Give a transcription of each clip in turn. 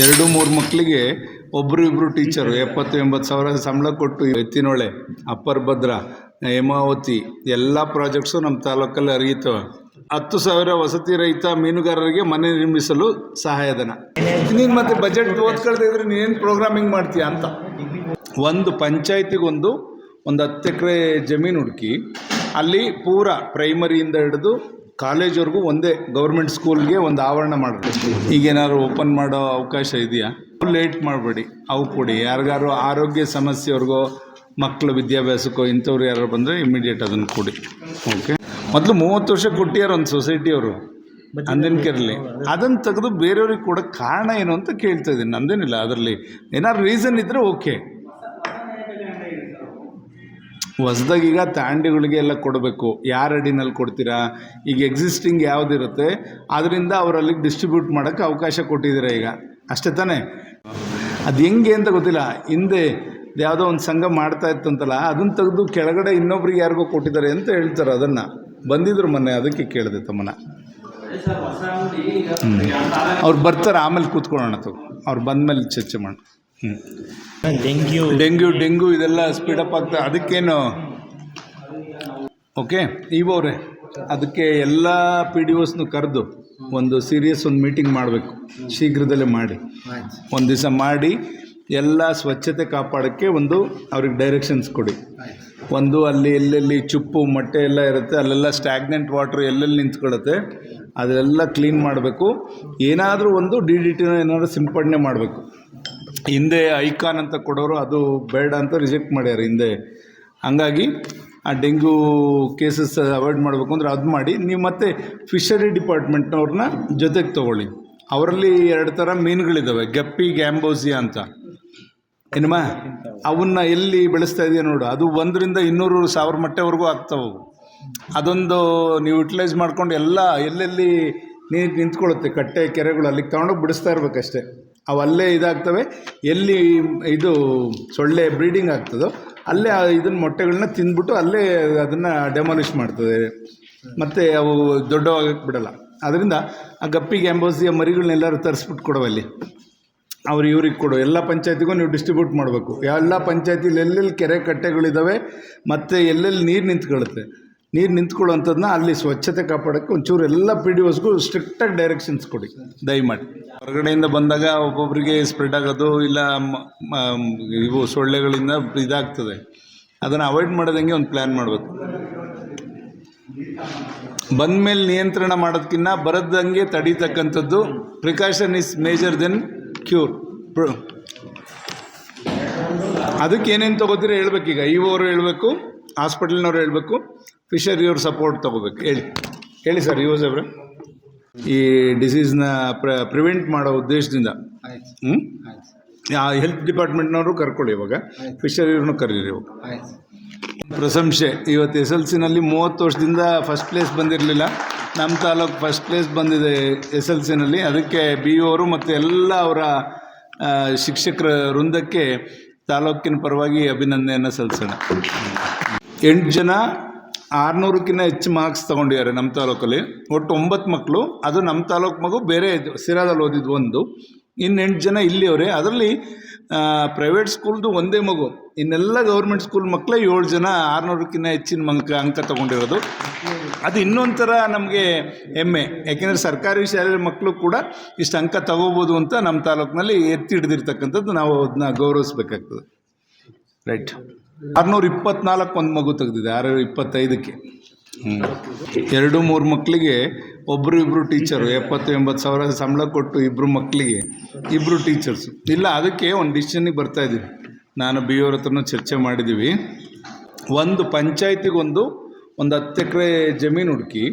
ಎರಡು ಮೂರು ಮಕ್ಕಳಿಗೆ ಒಬ್ಬರು ಇಬ್ಬರು ಟೀಚರು ಎಪ್ಪತ್ತು ಎಂಬತ್ತು ಸಾವಿರ ಸಂಬಳ ಕೊಟ್ಟು ಎತ್ತಿನೊಳೆ, ಅಪ್ಪರ್ ಭದ್ರ, ಹೇಮಾವತಿ, ಎಲ್ಲ ಪ್ರಾಜೆಕ್ಟ್ಸು ನಮ್ಮ ತಾಲೂಕಲ್ಲಿ ಅರಿಯುತ್ತವೆ ಹತ್ತು ಸಾವಿರ ವಸತಿ ರಹಿತ ಮೀನುಗಾರರಿಗೆ ಮನೆ ನಿರ್ಮಿಸಲು ಸಹಾಯಧನ. ನೀನು ಮತ್ತೆ ಬಜೆಟ್ ಓದ್ಕೊಳ್ತಾ ಇದ್ರೆ ನೀನೇನು ಪ್ರೋಗ್ರಾಮಿಂಗ್ ಮಾಡ್ತೀಯ ಅಂತ. ಒಂದು ಪಂಚಾಯತಿಗೊಂದು ಒಂದು ಹತ್ತು ಎಕರೆ ಜಮೀನು ಹುಡುಕಿ, ಅಲ್ಲಿ ಪೂರ ಪ್ರೈಮರಿಯಿಂದ ಹಿಡಿದು ಕಾಲೇಜ್ವರೆಗೂ ಒಂದೇ ಗೌರ್ಮೆಂಟ್ ಸ್ಕೂಲ್ಗೆ ಒಂದು ಆವರಣ ಮಾಡಬೇಕು. ಈಗೇನಾದ್ರು ಓಪನ್ ಮಾಡೋ ಅವಕಾಶ ಇದೆಯಾ? ಲೇಟ್ ಮಾಡಬೇಡಿ, ಅವು ಕೊಡಿ. ಯಾರಿಗಾರು ಆರೋಗ್ಯ ಸಮಸ್ಯೆವ್ರಿಗೋ ಮಕ್ಕಳ ವಿದ್ಯಾಭ್ಯಾಸಕ್ಕೋ, ಇಂಥವ್ರು ಯಾರು ಬಂದರೆ ಇಮಿಡಿಯೇಟ್ ಅದನ್ನು ಕೊಡಿ. ಓಕೆ ಮೊದಲು ಮೂವತ್ತು ವರ್ಷ ಕೊಟ್ಟಿಯಾರ ಒಂದು ಸೊಸೈಟಿಯವರು ಅಂದಿನ ಕೆರಲಿ ಅದನ್ನು ತೆಗೆದು ಬೇರೆಯವ್ರಿಗೆ ಕೊಡೋಕ್ಕೆ ಕಾರಣ ಏನು ಅಂತ ಕೇಳ್ತಾ ಇದ್ದೀನಿ. ನಂದೇನಿಲ್ಲ, ಅದರಲ್ಲಿ ಏನಾದ್ರು ರೀಸನ್ ಇದ್ದರೆ ಓಕೆ ಹೊಸ್ದಾಗಿ ಈಗ ತಾಂಡಿಗಳಿಗೆ ಎಲ್ಲ ಕೊಡಬೇಕು. ಯಾರ ಅಡಿನಲ್ಲಿ ಕೊಡ್ತೀರಾ? ಈಗ ಎಕ್ಸಿಸ್ಟಿಂಗ್ ಯಾವುದಿರುತ್ತೆ? ಅದರಿಂದ ಅವರಲ್ಲಿ ಡಿಸ್ಟ್ರಿಬ್ಯೂಟ್ ಮಾಡೋಕ್ಕೆ ಅವಕಾಶ ಕೊಟ್ಟಿದ್ದೀರ ಈಗ? ಅಷ್ಟೇ ತಾನೇ? ಅದು ಹೆಂಗೆ ಅಂತ ಗೊತ್ತಿಲ್ಲ. ಹಿಂದೆ ಯಾವುದೋ ಒಂದು ಸಂಘ ಮಾಡ್ತಾ ಇತ್ತಂತಲ್ಲ ಅದನ್ನು ತೆಗೆದು ಕೆಳಗಡೆ ಇನ್ನೊಬ್ರಿಗೆ ಯಾರಿಗೋ ಕೊಟ್ಟಿದ್ದಾರೆ ಅಂತ ಹೇಳ್ತಾರೆ ಅದನ್ನು. ಬಂದಿದ್ರು ಮೊನ್ನೆ, ಅದಕ್ಕೆ ಕೇಳಿದೆ ತಮ್ಮನ ಅವ್ರು ಬರ್ತಾರೆ, ಆಮೇಲೆ ಕೂತ್ಕೊಳ್ಳೋಣ ತಗೋ. ಅವ್ರು ಬಂದಮೇಲೆ ಚರ್ಚೆ ಮಾಡೋಣ. ಡೆಂಗ್ಯೂ. ಡೆಂಗ್ಯೂ ಡೆಂಗ್ಯೂ ಇದೆಲ್ಲ ಸ್ಪೀಡಪ್ ಆಗ್ತಾ ಅದಕ್ಕೇನು? ಓಕೆ ಇವರೇ ಅದಕ್ಕೆ ಎಲ್ಲ ಪಿ ಡಿ ಒಸ್ನು ಕರೆದು ಒಂದು ಸೀರಿಯಸ್ ಒಂದು ಮೀಟಿಂಗ್ ಮಾಡಬೇಕು. ಶೀಘ್ರದಲ್ಲೇ ಮಾಡಿ. ಒಂದು ದಿವಸ ಮಾಡಿ, ಎಲ್ಲ ಸ್ವಚ್ಛತೆ ಕಾಪಾಡೋಕ್ಕೆ ಒಂದು ಅವ್ರಿಗೆ ಡೈರೆಕ್ಷನ್ಸ್ ಕೊಡಿ. ಒಂದು ಅಲ್ಲಿ ಎಲ್ಲೆಲ್ಲಿ ಚುಪ್ಪು, ಮೊಟ್ಟೆ ಎಲ್ಲ ಇರುತ್ತೆ, ಅಲ್ಲೆಲ್ಲ ಸ್ಟ್ಯಾಗ್ನೆಂಟ್ ವಾಟ್ರ್ ಎಲ್ಲೆಲ್ಲಿ ನಿಂತ್ಕೊಳ್ಳುತ್ತೆ, ಅದೆಲ್ಲ ಕ್ಲೀನ್ ಮಾಡಬೇಕು. ಏನಾದರೂ ಒಂದು ಡಿ ಡಿ ಟಿನ ಏನಾದರೂ ಸಿಂಪಡಣೆ ಮಾಡಬೇಕು. ಹಿಂದೆ ಐಕಾನ್ ಅಂತ ಕೊಡೋರು ಅದು ಬೇಡ ಅಂತ ರಿಜೆಕ್ಟ್ ಮಾಡ್ಯಾರ ಹಿಂದೆ. ಹಂಗಾಗಿ ಆ ಡೆಂಗ್ಯೂ ಕೇಸಸ್ ಅವಾಯ್ಡ್ ಮಾಡಬೇಕು ಅಂದರೆ ಅದು ಮಾಡಿ ನೀವು ಮತ್ತೆ ಫಿಶರಿ ಡಿಪಾರ್ಟ್ಮೆಂಟ್ನವ್ರನ್ನ ಜೊತೆಗೆ ತೊಗೊಳ್ಳಿ. ಅವರಲ್ಲಿ ಎರಡು ಥರ ಮೀನುಗಳಿದ್ದಾವೆ ಗಪ್ಪಿ, ಗ್ಯಾಂಬೋಸಿಯಾ ಅಂತ. ಏನಮ್ಮ ಅವನ್ನ ಎಲ್ಲಿ ಬೆಳೆಸ್ತಾ ಇದೆಯಾ ನೋಡು, ಅದು ಒಂದರಿಂದ ಇನ್ನೂರು ಸಾವಿರ ಮಟ್ಟೆವರೆಗೂ ಆಗ್ತಾವೆ. ಅದೊಂದು ನೀವು ಯುಟಿಲೈಸ್ ಮಾಡ್ಕೊಂಡು ಎಲ್ಲ ಎಲ್ಲೆಲ್ಲಿ ನೀರು ನಿಂತ್ಕೊಳ್ಳುತ್ತೆ ಕಟ್ಟೆ ಕೆರೆಗಳು ಅಲ್ಲಿಗೆ ತಗೊಂಡೋಗಿ ಬಿಡಿಸ್ತಾ ಇರ್ಬೇಕಷ್ಟೇ. ಅವು ಅಲ್ಲೇ ಇದಾಗ್ತವೆ. ಎಲ್ಲಿ ಇದು ಸೊಳ್ಳೆ ಬ್ರೀಡಿಂಗ್ ಆಗ್ತದೋ, ಅಲ್ಲೇ ಇದನ್ನು ಇದನ್ನ ಮೊಟ್ಟೆಗಳನ್ನ ತಿಂದ್ಬಿಟ್ಟು ಅಲ್ಲೇ ಅದನ್ನು ಡೆಮಾಲಿಷ್ ಮಾಡ್ತದೆ. ಮತ್ತು ಅವು ದೊಡ್ಡವಾಗಕ್ಕೆ ಬಿಡಲ್ಲ. ಅದರಿಂದ ಆ ಗಪ್ಪಿ ಗ್ಯಾಂಬೋಸಿಯ ಮರಿಗಳನ್ನೆಲ್ಲರೂ ತರಿಸ್ಬಿಟ್ಟು ಕೊಡವಲ್ಲಿ ಅವ್ರು ಇವ್ರಿಗೆ ಕೊಡು. ಎಲ್ಲ ಪಂಚಾಯತಿಗೂ ನೀವು ಡಿಸ್ಟ್ರಿಬ್ಯೂಟ್ ಮಾಡಬೇಕು. ಎಲ್ಲ ಪಂಚಾಯತಿಲಿ ಎಲ್ಲೆಲ್ಲಿ ಕೆರೆ ಕಟ್ಟೆಗಳಿದ್ದಾವೆ ಮತ್ತು ಎಲ್ಲೆಲ್ಲಿ ನೀರು ನಿಂತ್ಕೊಳ್ಳುತ್ತೆ. ನೀರು ನಿಂತ್ಕೊಳ್ಳೋಂಥದ್ದನ್ನ ಅಲ್ಲಿ ಸ್ವಚ್ಛತೆ ಕಾಪಾಡೋಕ್ಕೆ ಒಂಚೂರು ಎಲ್ಲ ಪಿ ಡಿ ಒಸ್ಗೂ ಸ್ಟ್ರಿಕ್ಟಾಗಿ ಡೈರೆಕ್ಷನ್ಸ್ ಕೊಡಿ. ದಯಮಾಡಿ. ಹೊರಗಡೆಯಿಂದ ಬಂದಾಗ ಒಬ್ಬೊಬ್ಬರಿಗೆ ಸ್ಪ್ರೆಡ್ ಆಗೋದು ಇಲ್ಲ ಇವು ಸೊಳ್ಳೆಗಳಿಂದ ಇದಾಗ್ತದೆ. ಅದನ್ನು ಅವಾಯ್ಡ್ ಮಾಡೋದಂಗೆ ಒಂದು ಪ್ಲ್ಯಾನ್ ಮಾಡಬೇಕು. ಬಂದ ಮೇಲೆ ನಿಯಂತ್ರಣ ಮಾಡೋದಕ್ಕಿಂತ ಬರದಂಗೆ ತಡೀತಕ್ಕಂಥದ್ದು precaution is major then cure ಅದಕ್ಕೆ ಏನೇನು ತೊಗೋತೀರಿ ಈಗ ಇವರು ಹೇಳಬೇಕು ಹಾಸ್ಪಿಟಲ್ನವ್ರು ಹೇಳಬೇಕು. ಫಿಶರಿಯವ್ರ ಸಪೋರ್ಟ್ ತಗೋಬೇಕು. ಹೇಳಿ ಹೇಳಿ ಸರ್ ಯೂಸ್ ಅವ್ರೆ. ಈ ಡಿಸೀಸ್ನ ಪ್ರ ಪ್ರಿವೆಂಟ್ ಮಾಡೋ ಉದ್ದೇಶದಿಂದ. ಹ್ಞೂ ಆ ಹೆಲ್ತ್ ಡಿಪಾರ್ಟ್ಮೆಂಟ್ನವರು ಕರ್ಕೊಳ್ಳಿ ಇವಾಗ. ಫಿಶರಿಯವ್ರನ್ನೂ ಕರೀರಿ ಇವಾಗ. ಪ್ರಶಂಸೆ. ಇವತ್ತು ಎಸ್ ಎಲ್ ಸಿನಲ್ಲಿ ಮೂವತ್ತು ವರ್ಷದಿಂದ ಫಸ್ಟ್ ಪ್ಲೇಸ್ ಬಂದಿರಲಿಲ್ಲ. ನಮ್ಮ ತಾಲೂಕು ಫಸ್ಟ್ ಪ್ಲೇಸ್ ಬಂದಿದೆ ಎಸ್ ಎಲ್ ಸಿನಲ್ಲಿ. ಅದಕ್ಕೆ ಬಿ ಅವರು ಮತ್ತು ಎಲ್ಲ ಅವರ ಶಿಕ್ಷಕರ ವೃಂದಕ್ಕೆ ತಾಲೂಕಿನ ಪರವಾಗಿ ಅಭಿನಂದನೆಯನ್ನು ಸಲ್ಲಿಸೋಣ. ಎಂಟು ಜನ ಆರುನೂರಕ್ಕಿಂತ ಹೆಚ್ಚು ಮಾರ್ಕ್ಸ್ ತಗೊಂಡಿದ್ದಾರೆ ನಮ್ಮ ತಾಲೂಕಲ್ಲಿ. ಒಟ್ಟು ಒಂಬತ್ತು ಮಕ್ಕಳು ಅದು ನಮ್ಮ ತಾಲೂಕು ಮಗು ಬೇರೆ ಸಿರಾದಲ್ಲಿ ಓದಿದ್ದು ಒಂದು. ಇನ್ನೆಂಟು ಜನ ಇಲ್ಲಿಯವರೇ. ಅದರಲ್ಲಿ ಪ್ರೈವೇಟ್ ಸ್ಕೂಲ್ದು ಒಂದೇ ಮಗು. ಇನ್ನೆಲ್ಲ ಗೌರ್ಮೆಂಟ್ ಸ್ಕೂಲ್ ಮಕ್ಕಳೇ ಏಳು ಜನ ಆರುನೂರಕ್ಕಿಂತ ಹೆಚ್ಚಿನ ಅಂಕ ಅಂಕ ತಗೊಂಡಿರೋದು. ಅದು ಇನ್ನೊಂಥರ ನಮಗೆ ಹೆಮ್ಮೆ. ಯಾಕೆಂದರೆ ಸರ್ಕಾರಿ ಶಾಲೆ ಮಕ್ಕಳು ಕೂಡ ಇಷ್ಟು ಅಂಕ ತಗೋಬೋದು ಅಂತ ನಮ್ಮ ತಾಲೂಕಿನಲ್ಲಿ ಎತ್ತಿ ಹಿಡಿದಿರ್ತಕ್ಕಂಥದ್ದು ನಾವು ಅದನ್ನ ಗೌರವಿಸ್ಬೇಕಾಗ್ತದೆ. ರೈಟ್ ಆರುನೂರ ಇಪ್ಪತ್ನಾಲ್ಕು ಒಂದು ಮಗು ತೆಗೆದಿದೆ ಆರು ಇಪ್ಪತ್ತೈದಕ್ಕೆ. ಎರಡು, ಮೂರು ಮಕ್ಕಳಿಗೆ ಒಬ್ಬರು ಇಬ್ಬರು ಟೀಚರು, ಎಪ್ಪತ್ತು, ಎಂಬತ್ತು ಸಾವಿರ ಸಂಬಳ ಕೊಟ್ಟು ಇಬ್ಬರು ಮಕ್ಕಳಿಗೆ ಇಬ್ಬರು ಟೀಚರ್ಸು. ಇಲ್ಲ, ಅದಕ್ಕೆ ಒಂದು ಡಿಸಿಷನಿಗೆ ಬರ್ತಾ ಇದ್ದೀವಿ ನಾನು ಬಿ ಅವ್ರ ಹತ್ರನೂ ಚರ್ಚೆ ಮಾಡಿದ್ದೀವಿ. ಒಂದು ಪಂಚಾಯತಿಗೊಂದು ಒಂದು ಹತ್ತು ಎಕರೆ ಜಮೀನು ಹುಡುಕಿ,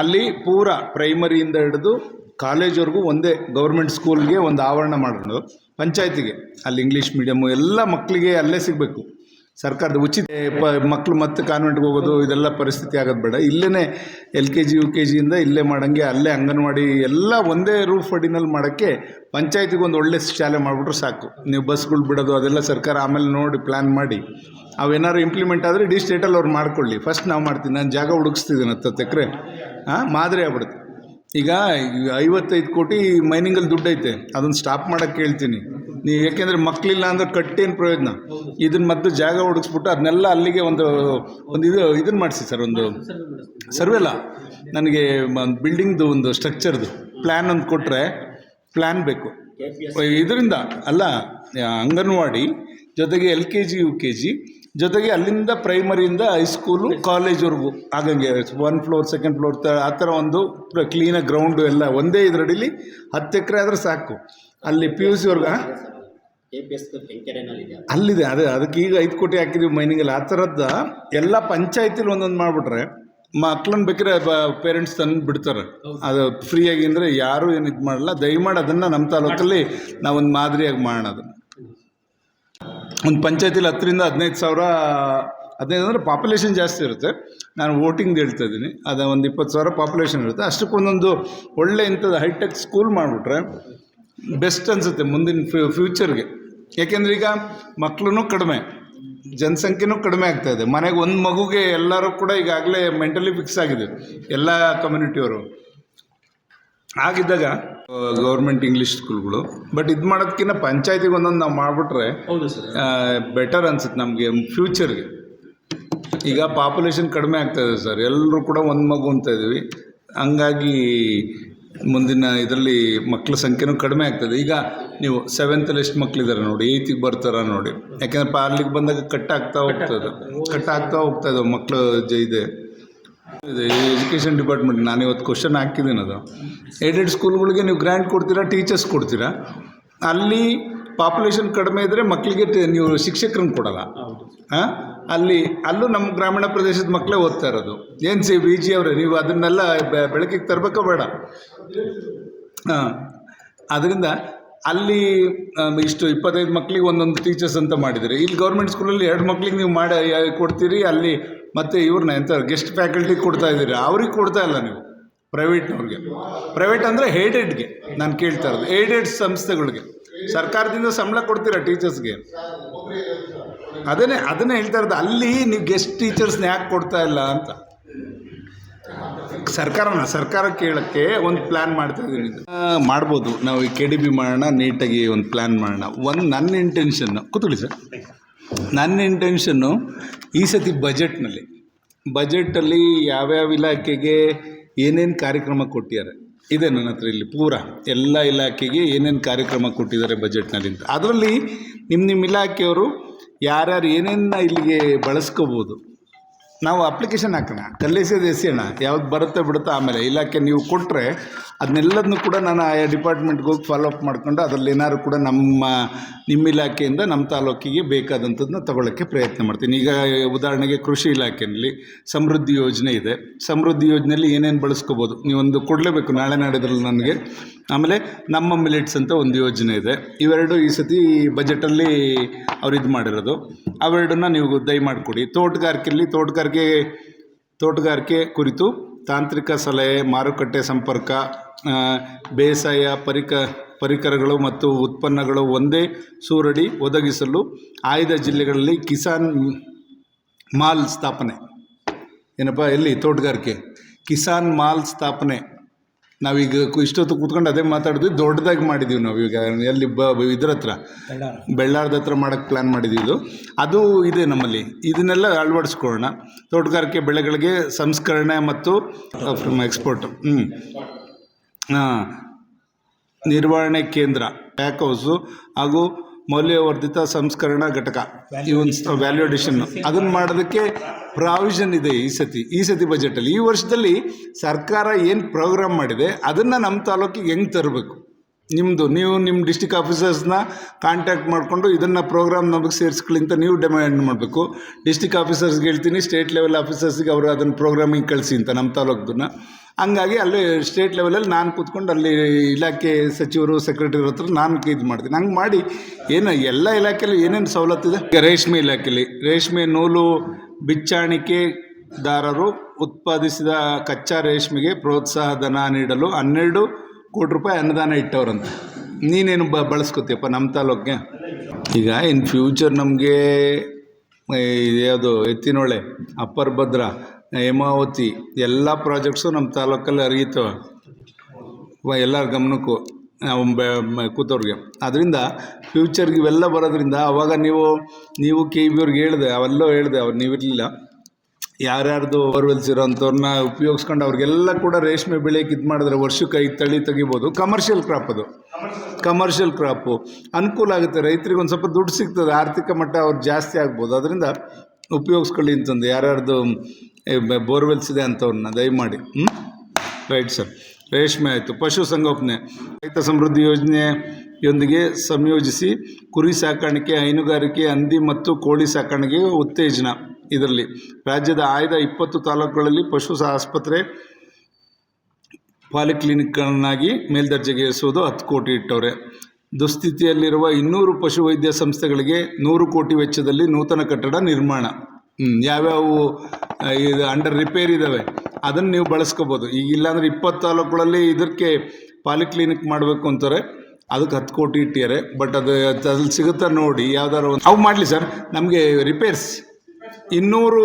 ಅಲ್ಲಿ ಪೂರ ಪ್ರೈಮರಿಯಿಂದ ಹಿಡಿದು ಕಾಲೇಜ್ವರೆಗೂ ಒಂದೇ ಗೌರ್ಮೆಂಟ್ ಸ್ಕೂಲ್ಗೆ ಒಂದು ಆವರಣ ಮಾಡಿಕೊಂಡು, ಪಂಚಾಯತಿಗೆ, ಅಲ್ಲಿ ಇಂಗ್ಲೀಷ್ ಮೀಡಿಯಮ್ಮು ಎಲ್ಲ ಮಕ್ಕಳಿಗೆ ಅಲ್ಲೇ ಸಿಗಬೇಕು. ಸರ್ಕಾರದ ಉಚಿತ ಮಕ್ಕಳು ಮತ್ತೆ ಕಾನ್ವೆಂಟ್ಗೆ ಹೋಗೋದು, ಇದೆಲ್ಲ ಪರಿಸ್ಥಿತಿ ಆಗೋದು ಬೇಡ. ಇಲ್ಲೇ L K G, U K ಜಿಯಿಂದ ಇಲ್ಲೇ ಮಾಡೋಂಗೆ, ಅಲ್ಲೇ ಅಂಗನವಾಡಿ ಎಲ್ಲ ಒಂದೇ ರೂಫ್ ಅಡಿನಲ್ಲಿ ಮಾಡೋಕ್ಕೆ ಪಂಚಾಯತಿಗೆ ಒಂದು ಒಳ್ಳೆ ಶಾಲೆ ಮಾಡಿಬಿಟ್ರೆ ಸಾಕು. ನೀವು ಬಸ್ಗಳು ಬಿಡೋದು, ಅದೆಲ್ಲ ಸರ್ಕಾರ ಆಮೇಲೆ ನೋಡಿ ಪ್ಲ್ಯಾನ್ ಮಾಡಿ. ಅವೇನಾದ್ರು ಇಂಪ್ಲಿಮೆಂಟ್ ಆದರೆ ಡಿ ಸ್ಟೇಟಲ್ಲಿ ಅವ್ರು ಮಾಡ್ಕೊಳ್ಳಿ. ಫಸ್ಟ್ ನಾವು ಮಾಡ್ತೀನಿ ನಾನು ಜಾಗ ಹುಡುಕಿಸ್ತಿದ್ದೀನಿ ಹತ್ತು ಎಕರೆ. ಹಾಂ ಮಾದರಿ ಆಗ್ಬಿಡುತ್ತೆ. ಈಗ ಐವತ್ತೈದು ಕೋಟಿ ಮೈನಿಂಗಲ್ಲಿ ದುಡ್ಡು ಐತೆ ಅದನ್ನು ಸ್ಟಾಪ್ ಮಾಡೋಕ್ಕೆ ಹೇಳ್ತೀನಿ. ನೀವು ಏಕೆಂದ್ರೆ ಮಕ್ಕಳಿಲ್ಲ ಅಂದ್ರೆ ಕಟ್ಟೇನು ಪ್ರಯೋಜನ. ಇದನ್ನ ಮತ್ತೆ ಜಾಗ ಹುಡುಕ್ಸ್ಬಿಟ್ಟು ಅದನ್ನೆಲ್ಲ ಅಲ್ಲಿಗೆ ಒಂದು ಒಂದು ಇದು ಇದನ್ನ ಮಾಡಿಸಿ ಸರ್ ಒಂದು ಸರ್ವೆ ಅಲ್ಲ. ನನಗೆ ಬಿಲ್ಡಿಂಗ್ದು ಒಂದು ಸ್ಟ್ರಕ್ಚರ್ದು ಪ್ಲ್ಯಾನ್ ಒಂದು ಕೊಟ್ಟರೆ ಪ್ಲ್ಯಾನ್ ಬೇಕು. ಇದರಿಂದ ಅಲ್ಲ, ಅಂಗನವಾಡಿ, ಜೊತೆಗೆ L K G U K G ಜೊತೆಗೆ ಅಲ್ಲಿಂದ ಪ್ರೈಮರಿಯಿಂದ ಹೈಸ್ಕೂಲು ಕಾಲೇಜ್ವರೆಗೂ ಆಗಂಗೆ ಒನ್ ಫ್ಲೋರ್, ಸೆಕೆಂಡ್ ಫ್ಲೋರ್ ಆ ಥರ ಒಂದು ಕ್ಲೀನಾಗಿ ಗ್ರೌಂಡು ಎಲ್ಲ ಒಂದೇ ಇದರಡಿಲಿ ಹತ್ತು ಎಕರೆ ಆದರೆ ಸಾಕು. ಅಲ್ಲಿ ಪಿ ಯು ಸಿವರೆಗೆ ಕೆ ಪಿ ಎಸ್ ಬೆಂಕೆರೆನಲ್ಲಿದೆ ಅಲ್ಲಿದೆ ಅದೇ ಅದಕ್ಕೆ ಈಗ ಐದು ಕೋಟಿ ಹಾಕಿದ್ದೀವಿ ಮೈನಿಂಗಲ್ಲಿ ಆ ಥರದ್ದು ಎಲ್ಲ ಪಂಚಾಯತಿಲಿ ಒಂದೊಂದು ಮಾಡಿಬಿಟ್ರೆ ಮಕ್ಳನ್ನ ಬೇಕಿದ್ರೆ ಪೇರೆಂಟ್ಸ್ ತಂದು ಬಿಡ್ತಾರೆ. ಅದು ಫ್ರೀಯಾಗಿ ಅಂದರೆ ಯಾರೂ ಏನು ಇದು ಮಾಡಲ್ಲ. ದಯಮಾಡಿ ಅದನ್ನು ನಮ್ಮ ತಾಲೂಕಲ್ಲಿ ನಾವೊಂದು ಮಾದರಿಯಾಗಿ ಮಾಡೋಣ ಅದನ್ನು. ಒಂದು ಪಂಚಾಯತಿಲಿ ಹತ್ತರಿಂದ ಹದಿನೈದು ಸಾವಿರ ಹದಿನೈದು ಅಂದರೆ ಪಾಪ್ಯುಲೇಷನ್ ಜಾಸ್ತಿ ಇರುತ್ತೆ. ನಾನು ವೋಟಿಂಗ್ ಹೇಳ್ತಾ ಇದ್ದೀನಿ. ಅದು ಒಂದು ಇಪ್ಪತ್ತು ಸಾವಿರ ಪಾಪ್ಯುಲೇಷನ್ ಇರುತ್ತೆ. ಅಷ್ಟಕ್ಕೊಂದೊಂದು ಒಳ್ಳೆ ಇಂಥದ್ದು ಹೈಟೆಕ್ ಸ್ಕೂಲ್ ಮಾಡಿಬಿಟ್ರೆ ಬೆಸ್ಟ್ ಅನಿಸುತ್ತೆ ಮುಂದಿನ ಫ್ಯೂ ಫ್ಯೂಚರ್ಗೆ ಯಾಕೆಂದ್ರೆ ಈಗ ಮಕ್ಕಳು ಕಡಿಮೆ ಜನಸಂಖ್ಯೆನೂ ಕಡಿಮೆ ಆಗ್ತಾ ಇದೆ. ಮನೆಗೆ ಒಂದು ಮಗುಗೆ ಎಲ್ಲರೂ ಕೂಡ ಈಗಾಗಲೇ ಮೆಂಟಲಿ ಫಿಕ್ಸ್ ಆಗಿದೆ ಎಲ್ಲ ಕಮ್ಯುನಿಟಿಯವರು ಆಗಿದ್ದಾಗ ಗೌರ್ಮೆಂಟ್ ಇಂಗ್ಲೀಷ್ ಸ್ಕೂಲ್ಗಳು ಬಟ್ ಇದು ಮಾಡೋದಕ್ಕಿಂತ ಪಂಚಾಯತಿಗೆ ಒಂದೊಂದು ನಾವು ಮಾಡಿಬಿಟ್ರೆ ಬೆಟರ್ ಅನ್ಸುತ್ತೆ ನಮಗೆ ಫ್ಯೂಚರ್ಗೆ ಈಗ ಪಾಪ್ಯುಲೇಷನ್ ಕಡಿಮೆ ಆಗ್ತಾ ಇದೆ ಸರ್ ಎಲ್ಲರೂ ಕೂಡ ಒಂದು ಮಗು ಅಂತ ಇದ್ದೀವಿ. ಹಂಗಾಗಿ ಮುಂದಿನ ಇದರಲ್ಲಿ ಮಕ್ಕಳ ಸಂಖ್ಯೆನೂ ಕಡಿಮೆ ಆಗ್ತದೆ. ಈಗ ನೀವು ಸೆವೆಂತಲ್ಲಿ ಎಷ್ಟು ಮಕ್ಕಳಿದ್ದಾರೆ ನೋಡಿ ಏಯ್ತಿಗೆ ಬರ್ತಾರ ನೋಡಿ. ಯಾಕೆಂದ್ರೆ ಪಾರ್ಲಿಗೆ ಬಂದಾಗ ಕಟ್ ಆಗ್ತಾ ಹೋಗ್ತದೆ. ಕಟ್ ಆಗ್ತಾ ಹೋಗ್ತಾ ಇದಾವೆ ಮಕ್ಕಳು ಜ ಇದೆ. ಇದೆ ಎಜುಕೇಷನ್ ಡಿಪಾರ್ಟ್ಮೆಂಟ್ ನಾನು ಇವತ್ತು ಕ್ವಶನ್ ಹಾಕಿದ್ದೀನಿ ಅದು. ಏಡೆಡ್ ಸ್ಕೂಲ್ಗಳಿಗೆ ನೀವು ಗ್ರ್ಯಾಂಟ್ ಕೊಡ್ತೀರಾ ಟೀಚರ್ಸ್ ಕೊಡ್ತೀರಾ? ಅಲ್ಲಿ ಪಾಪ್ಯುಲೇಷನ್ ಕಡಿಮೆ ಇದ್ದರೆ ಮಕ್ಕಳಿಗೆ ನೀವು ಶಿಕ್ಷಕರನ್ನು ಕೊಡಲ್ಲ. ಹಾಂ ಅಲ್ಲಿ, ಅಲ್ಲೂ ನಮ್ಮ ಗ್ರಾಮೀಣ ಪ್ರದೇಶದ ಮಕ್ಕಳೇ ಓದ್ತಾ ಇರೋದು. ಏನು ಸಿ ವಿ ಜಿ ಅವರೇ, ನೀವು ಅದನ್ನೆಲ್ಲ ಬೆಳಕಿಗೆ ತರಬೇಕೋ ಬೇಡ. ಹಾಂ, ಅದರಿಂದ ಅಲ್ಲಿ ಇಷ್ಟು ಇಪ್ಪತ್ತೈದು ಮಕ್ಕಳಿಗೆ ಒಂದೊಂದು ಟೀಚರ್ಸ್ ಅಂತ ಮಾಡಿದರೆ ಇಲ್ಲಿ ಗೌರ್ಮೆಂಟ್ ಸ್ಕೂಲಲ್ಲಿ ಎರಡು ಮಕ್ಳಿಗೆ ನೀವು ಮಾಡಿ ಕೊಡ್ತೀರಿ, ಅಲ್ಲಿ ಮತ್ತು ಇವ್ರನ್ನ ಎಂಥ ಗೆಸ್ಟ್ ಫ್ಯಾಕಲ್ಟಿ ಕೊಡ್ತಾ ಇದ್ದೀರಿ. ಅವ್ರಿಗೆ ಕೊಡ್ತಾ ಇಲ್ಲ ನೀವು ಪ್ರೈವೇಟ್ನವ್ರಿಗೆ ಪ್ರೈವೇಟ್ ಅಂದರೆ ಏಡೆಡ್ಗೆ ನಾನು ಕೇಳ್ತಾ ಇರೋದು. ಏಡೆಡ್ ಸಂಸ್ಥೆಗಳಿಗೆ. ಸರ್ಕಾರದಿಂದ ಸಂಬಳ ಕೊಡ್ತೀರಾ ಟೀಚರ್ಸ್ಗೆ? ಅದನ್ನೇ ಅದನ್ನೇ ಹೇಳ್ತಾ ಇರೋದು, ಅಲ್ಲಿ ನೀವು ಗೆಸ್ಟ್ ಟೀಚರ್ಸ್ನ ಯಾಕೆ ಕೊಡ್ತಾ ಇಲ್ಲ ಅಂತ. ಸರ್ಕಾರನ, ಸರ್ಕಾರ ಕೇಳೋಕ್ಕೆ ಒಂದು ಪ್ಲ್ಯಾನ್ ಮಾಡ್ತಾ ಇದ್ದೀನಿ ಮಾಡ್ಬೋದು. ನಾವು ಈ ಕೆ ಡಿ ಬಿ ಮಾಡೋಣ ನೀಟಾಗಿ ಒಂದು ಪ್ಲ್ಯಾನ್ ಮಾಡೋಣ. ಒಂದು ನನ್ನ ಇಂಟೆನ್ಷನ್ನು ಕೂತ್ಕೊಳ್ಳಿ ಸರ್. ನನ್ನ ಇಂಟೆನ್ಷನ್ನು ಈ ಸತಿ ಬಜೆಟ್ನಲ್ಲಿ ಬಜೆಟಲ್ಲಿ ಯಾವ್ಯಾವ ಇಲಾಖೆಗೆ ಏನೇನು ಕಾರ್ಯಕ್ರಮ ಕೊಟ್ಟಿದ್ದಾರೆ. ಇದೆ ನನ್ನ ಹತ್ರ ಇಲ್ಲಿ, ಪೂರ. ಎಲ್ಲ ಇಲಾಖೆಗೆ ಏನೇನು ಕಾರ್ಯಕ್ರಮ ಕೊಟ್ಟಿದ್ದಾರೆ ಬಜೆಟ್ನಲ್ಲಿ ಅದರಲ್ಲಿ ನಿಮ್ಮ ನಿಮ್ಮ ಇಲಾಖೆಯವರು ಯಾರ್ಯಾರು ಏನೇನು ಇಲ್ಲಿಗೆ ಬಳಸ್ಕೋಬೋದು ನಾವು ಅಪ್ಲಿಕೇಶನ್ ಹಾಕೋಣ. ಕಲ್ಲೇಸೋದು ಎಸೆಯೋಣ ಯಾವ್ದು ಬರುತ್ತೆ ಬಿಡುತ್ತೋ ಆಮೇಲೆ. ಇಲಾಖೆ ನೀವು ಕೊಟ್ಟರೆ ಅದನ್ನೆಲ್ಲದನ್ನು ಕೂಡ ನಾನು ಆಯಾ ಡಿಪಾರ್ಟ್ಮೆಂಟ್ಗೆ ಹೋಗಿ ಫಾಲೋ ಅಪ್ ಮಾಡ್ಕೊಂಡು ಅದರಲ್ಲಿ ಏನಾದ್ರು ಕೂಡ ನಮ್ಮ, ನಿಮ್ಮ ಇಲಾಖೆಯಿಂದ ನಮ್ಮ ತಾಲೂಕಿಗೆ ಬೇಕಾದಂಥದ್ದನ್ನ ತಗೊಳ್ಳೋಕ್ಕೆ ಪ್ರಯತ್ನ ಮಾಡ್ತೀನಿ. ಈಗ ಉದಾಹರಣೆಗೆ ಕೃಷಿ ಇಲಾಖೆಯಲ್ಲಿ ಸಮೃದ್ಧಿ ಯೋಜನೆ ಇದೆ. ಸಮೃದ್ಧಿ ಯೋಜನೆಯಲ್ಲಿ ಏನೇನು ಬಳಸ್ಕೋಬೋದು? ನೀವೊಂದು ಕೊಡಲೇಬೇಕು. ನಾಳೆ ನಾಡಿದ್ರಲ್ಲಿ ನನಗೆ ಆಮೇಲೆ ನಮ್ಮ ಮಿಲೆಟ್ಸ್ ಅಂತ ಒಂದು ಯೋಜನೆ ಇದೆ. ಇವೆರಡು ಈ ಸತಿ ಬಜೆಟಲ್ಲಿ ಅವ್ರು ಇದು ಮಾಡಿರೋದು. ಅವೆರಡನ್ನ ನೀವು ದಯಮಾಡಿಕೊಡಿ ತೋಟಗಾರಿಕೆಯಲ್ಲಿ ತೋಟಗಾರಿಕೆ ತೋಟಗಾರಿಕೆ ಕುರಿತು ತಾಂತ್ರಿಕ ಸಲಹೆ, ಮಾರುಕಟ್ಟೆ ಸಂಪರ್ಕ ಬೇಸಾಯ ಪರಿಕ, ಪರಿಕರಗಳು ಮತ್ತು ಉತ್ಪನ್ನಗಳು ಒಂದೇ ಸೂರಡಿ ಒದಗಿಸಲು ಆಯ್ದ ಜಿಲ್ಲೆಗಳಲ್ಲಿ ಕಿಸಾನ್ ಮಾಲ್ ಸ್ಥಾಪನೆ. ಏನಪ್ಪ, ಎಲ್ಲಿ? ತೋಟಗಾರಿಕೆ. ಕಿಸಾನ್ ಮಾಲ್ ಸ್ಥಾಪನೆ. ನಾವೀಗ ಇಷ್ಟೊತ್ತು ಕೂತ್ಕೊಂಡು ಅದೇ ಮಾತಾಡಿದ್ವಿ ದೊಡ್ಡದಾಗಿ ಮಾಡಿದ್ದೀವಿ ನಾವು ಈಗ. ಎಲ್ಲಿ ಬ ಇದ್ರ ಹತ್ರ. ಬೆಳ್ಳಾರದ ಹತ್ರ ಮಾಡೋಕ್ಕೆ ಪ್ಲ್ಯಾನ್ ಮಾಡಿದ್ದೀವಿ ಇದು. ಅದು ಇದೆ ನಮ್ಮಲ್ಲಿ. ಇದನ್ನೆಲ್ಲ ಅಳವಡಿಸ್ಕೊಳ್ಳೋಣ. ತೋಟಗಾರಿಕೆ ಬೆಳೆಗಳಿಗೆ ಸಂಸ್ಕರಣೆ ಮತ್ತು ಎಕ್ಸ್ಪೋರ್ಟ್ ಹ್ಞೂ ಹಾಂ ನಿರ್ವಹಣೆ ಕೇಂದ್ರ ಪ್ಯಾಕ್ ಹೌಸು ಹಾಗೂ ಮೌಲ್ಯವರ್ಧಿತ ಸಂಸ್ಕರಣಾ ಘಟಕ. ಈ ಒಂದು ವ್ಯಾಲ್ಯೂ ಅಡಿಷನ್ ಅದನ್ನು ಮಾಡೋದಕ್ಕೆ ಪ್ರಾವಿಷನ್ ಇದೆ ಈ ಸತಿ. ಈ ಸತಿ ಬಜೆಟಲ್ಲಿ ಈ ವರ್ಷದಲ್ಲಿ ಸರ್ಕಾರ ಏನು ಪ್ರೋಗ್ರಾಮ್ ಮಾಡಿದೆ, ಅದನ್ನು ನಮ್ಮ ತಾಲೂಕಿಗೆ ಹೆಂಗೆ ತರಬೇಕು? ನಿಮ್ಮದು ನೀವು ನಿಮ್ಮ ಡಿಸ್ಟಿಕ್ ಆಫೀಸರ್ಸ್ನ ಕಾಂಟ್ಯಾಕ್ಟ್ ಮಾಡಿಕೊಂಡು ಇದನ್ನು ಪ್ರೋಗ್ರಾಮ್ ನಮಗೆ ಸೇರಿಸ್ಕೊಳ್ಳಿ ಅಂತ ನೀವು ಡಿಮ್ಯಾಂಡ್ ಮಾಡಬೇಕು. ಡಿಸ್ಟಿಕ್ ಆಫೀಸರ್ಸ್ಗೆ ಹೇಳ್ತೀನಿ ಸ್ಟೇಟ್ ಲೆವೆಲ್ ಆಫೀಸರ್ಸ್ಗೆ ಅವರು ಅದನ್ನು ಪ್ರೋಗ್ರಾಮಿಂಗ್ ಕಳಿಸಿ ಅಂತ ನಮ್ಮ ತಾಲೂಕದನ್ನ ಹಂಗಾಗಿ ಅಲ್ಲಿ ಸ್ಟೇಟ್ ಲೆವೆಲಲ್ಲಿ ನಾನು ಕೂತ್ಕೊಂಡು ಅಲ್ಲಿ ಇಲಾಖೆ ಸಚಿವರು ಸೆಕ್ರೆಟರಿ ಹತ್ರ ನಾನು ಇದು ಮಾಡ್ತೀನಿ. ಹಂಗೆ ಮಾಡಿ ಏನು ಎಲ್ಲ ಇಲಾಖೆಯಲ್ಲಿ ಏನೇನು ಸವಲತ್ತಿದೆ ಈಗ ರೇಷ್ಮೆ ಇಲಾಖೆಯಲ್ಲಿ ರೇಷ್ಮೆ ನೂಲು ಬಿಚ್ಚಾಣಿಕೆದಾರರು ಉತ್ಪಾದಿಸಿದ ಕಚ್ಚಾ ರೇಷ್ಮೆಗೆ ಪ್ರೋತ್ಸಾಹ ಧನ ನೀಡಲು ಹನ್ನೆರಡು ಕೋಟಿ ರೂಪಾಯಿ ಅನುದಾನ ಇಟ್ಟವ್ರಂತ. ನೀನೇನು ಬ, ಬಳಸ್ಕೊತೀಯಪ್ಪ ನಮ್ಮ ತಾಲೂಕಿಗೆ? ಈಗ ಇನ್ ಫ್ಯೂಚರ್ ನಮಗೆ ಯಾವುದು ಎತ್ತಿನೊಳೆ, ಅಪ್ಪರ್ ಭದ್ರಾ ಹೇಮಾವತಿ, ಎಲ್ಲ ಪ್ರಾಜೆಕ್ಟ್ಸು ನಮ್ಮ ತಾಲೂಕಲ್ಲಿ ಅರಿಯುತ್ತವೆ ಎಲ್ಲರ ಗಮನಕ್ಕೂ, ನಾವು ಕೂತವ್ರಿಗೆ. ಅದರಿಂದ ಫ್ಯೂಚರ್ಗೆ ಇವೆಲ್ಲ ಬರೋದ್ರಿಂದ ಅವಾಗ ನೀವು ನೀವು ಕೆ ಬಿ ಅವ್ರಿಗೆ ಹೇಳಿದೆ, ಅವೆಲ್ಲೋ ಹೇಳಿದೆ ಅವ್ರು ನೀವಿರಲಿಲ್ಲ ಯಾರ್ಯಾರ್ದು ಬೋರ್ವೆಲ್ಸ್ ಇರೋಂಥವ್ರನ್ನ ಉಪಯೋಗಿಸ್ಕೊಂಡು ಅವ್ರಿಗೆಲ್ಲ ಕೂಡ ರೇಷ್ಮೆ ಬೆಳೆಗೆ ಇದು ಮಾಡಿದ್ರೆ ವರ್ಷಕ್ಕೆ ಐದು ತಳಿ ತೆಗಿಬೋದು. ಕಮರ್ಷಿಯಲ್ ಕ್ರಾಪ್ ಅದು. ಕಮರ್ಷಿಯಲ್ ಕ್ರಾಪು ಅನುಕೂಲ ಆಗುತ್ತೆ, ರೈತರಿಗೆ ಒಂದು ಸ್ವಲ್ಪ ದುಡ್ಡು ಸಿಗ್ತದೆ, ಆರ್ಥಿಕ ಮಟ್ಟ ಅವ್ರು ಜಾಸ್ತಿ ಆಗ್ಬೋದು. ಅದರಿಂದ ಉಪಯೋಗಿಸ್ಕೊಳ್ಳಿ ಅಂತಂದು, ಯಾರ್ಯಾರ್ದು ಬೋರ್ವೆಲ್ಸ್ ಇದೆ ಅಂಥವ್ರನ್ನ ದಯಮಾಡಿ. ಹ್ಞೂ ರೈಟ್ ಸರ್. ರೇಷ್ಮೆ ಆಯಿತು. ಪಶು ಸಂಗೋಪನೆ. ರೈತ ಸಮೃದ್ಧಿ ಯೋಜನೆಯೊಂದಿಗೆ ಸಂಯೋಜಿಸಿ ಕುರಿ ಸಾಕಾಣಿಕೆ, ಹೈನುಗಾರಿಕೆ, ಹಂದಿ ಮತ್ತು ಕೋಳಿ ಸಾಕಾಣಿಕೆ ಉತ್ತೇಜನ ಇದರಲ್ಲಿ. ರಾಜ್ಯದ ಆಯ್ದ ಇಪ್ಪತ್ತು ತಾಲೂಕುಗಳಲ್ಲಿ ಪಶು ಆಸ್ಪತ್ರೆ ಪಾಲಿಕ್ಲಿನಿಕ್ಗಳನ್ನಾಗಿ ಮೇಲ್ದರ್ಜೆಗೇರಿಸುವುದು ಹತ್ತು ಕೋಟಿ ಇಟ್ಟವ್ರೆ. ದುಸ್ಥಿತಿಯಲ್ಲಿರುವ ಇನ್ನೂರು ಪಶುವೈದ್ಯ ಸಂಸ್ಥೆಗಳಿಗೆ ನೂರು ಕೋಟಿ ವೆಚ್ಚದಲ್ಲಿ ನೂತನ ಕಟ್ಟಡ ನಿರ್ಮಾಣ. ಯಾವ್ಯಾವ ಇದು ಅಂಡರ್ ರಿಪೇರ್ ಇದ್ದಾವೆ ಅದನ್ನು ನೀವು ಬಳಸ್ಕೋಬೋದು. ಈಗ ಇಲ್ಲಾಂದರೆ ಇಪ್ಪತ್ತು ತಾಲೂಕುಗಳಲ್ಲಿ ಇದಕ್ಕೆ ಪಾಲಿಕ್ಲಿನಿಕ್ ಮಾಡಬೇಕು ಅಂತಾರೆ. ಅದಕ್ಕೆ ಹತ್ತು ಕೋಟಿ ಇಟ್ಟಿದ್ದಾರೆ. ಬಟ್ ಅದು ಅದ್ರಲ್ಲಿ ಸಿಗುತ್ತಾ ನೋಡಿ ಯಾವ್ದಾರು ಒಂದು ಅವು ಮಾಡಲಿ ಸರ್. ನಮಗೆ ರಿಪೇರ್ಸ್ ಇನ್ನೂರು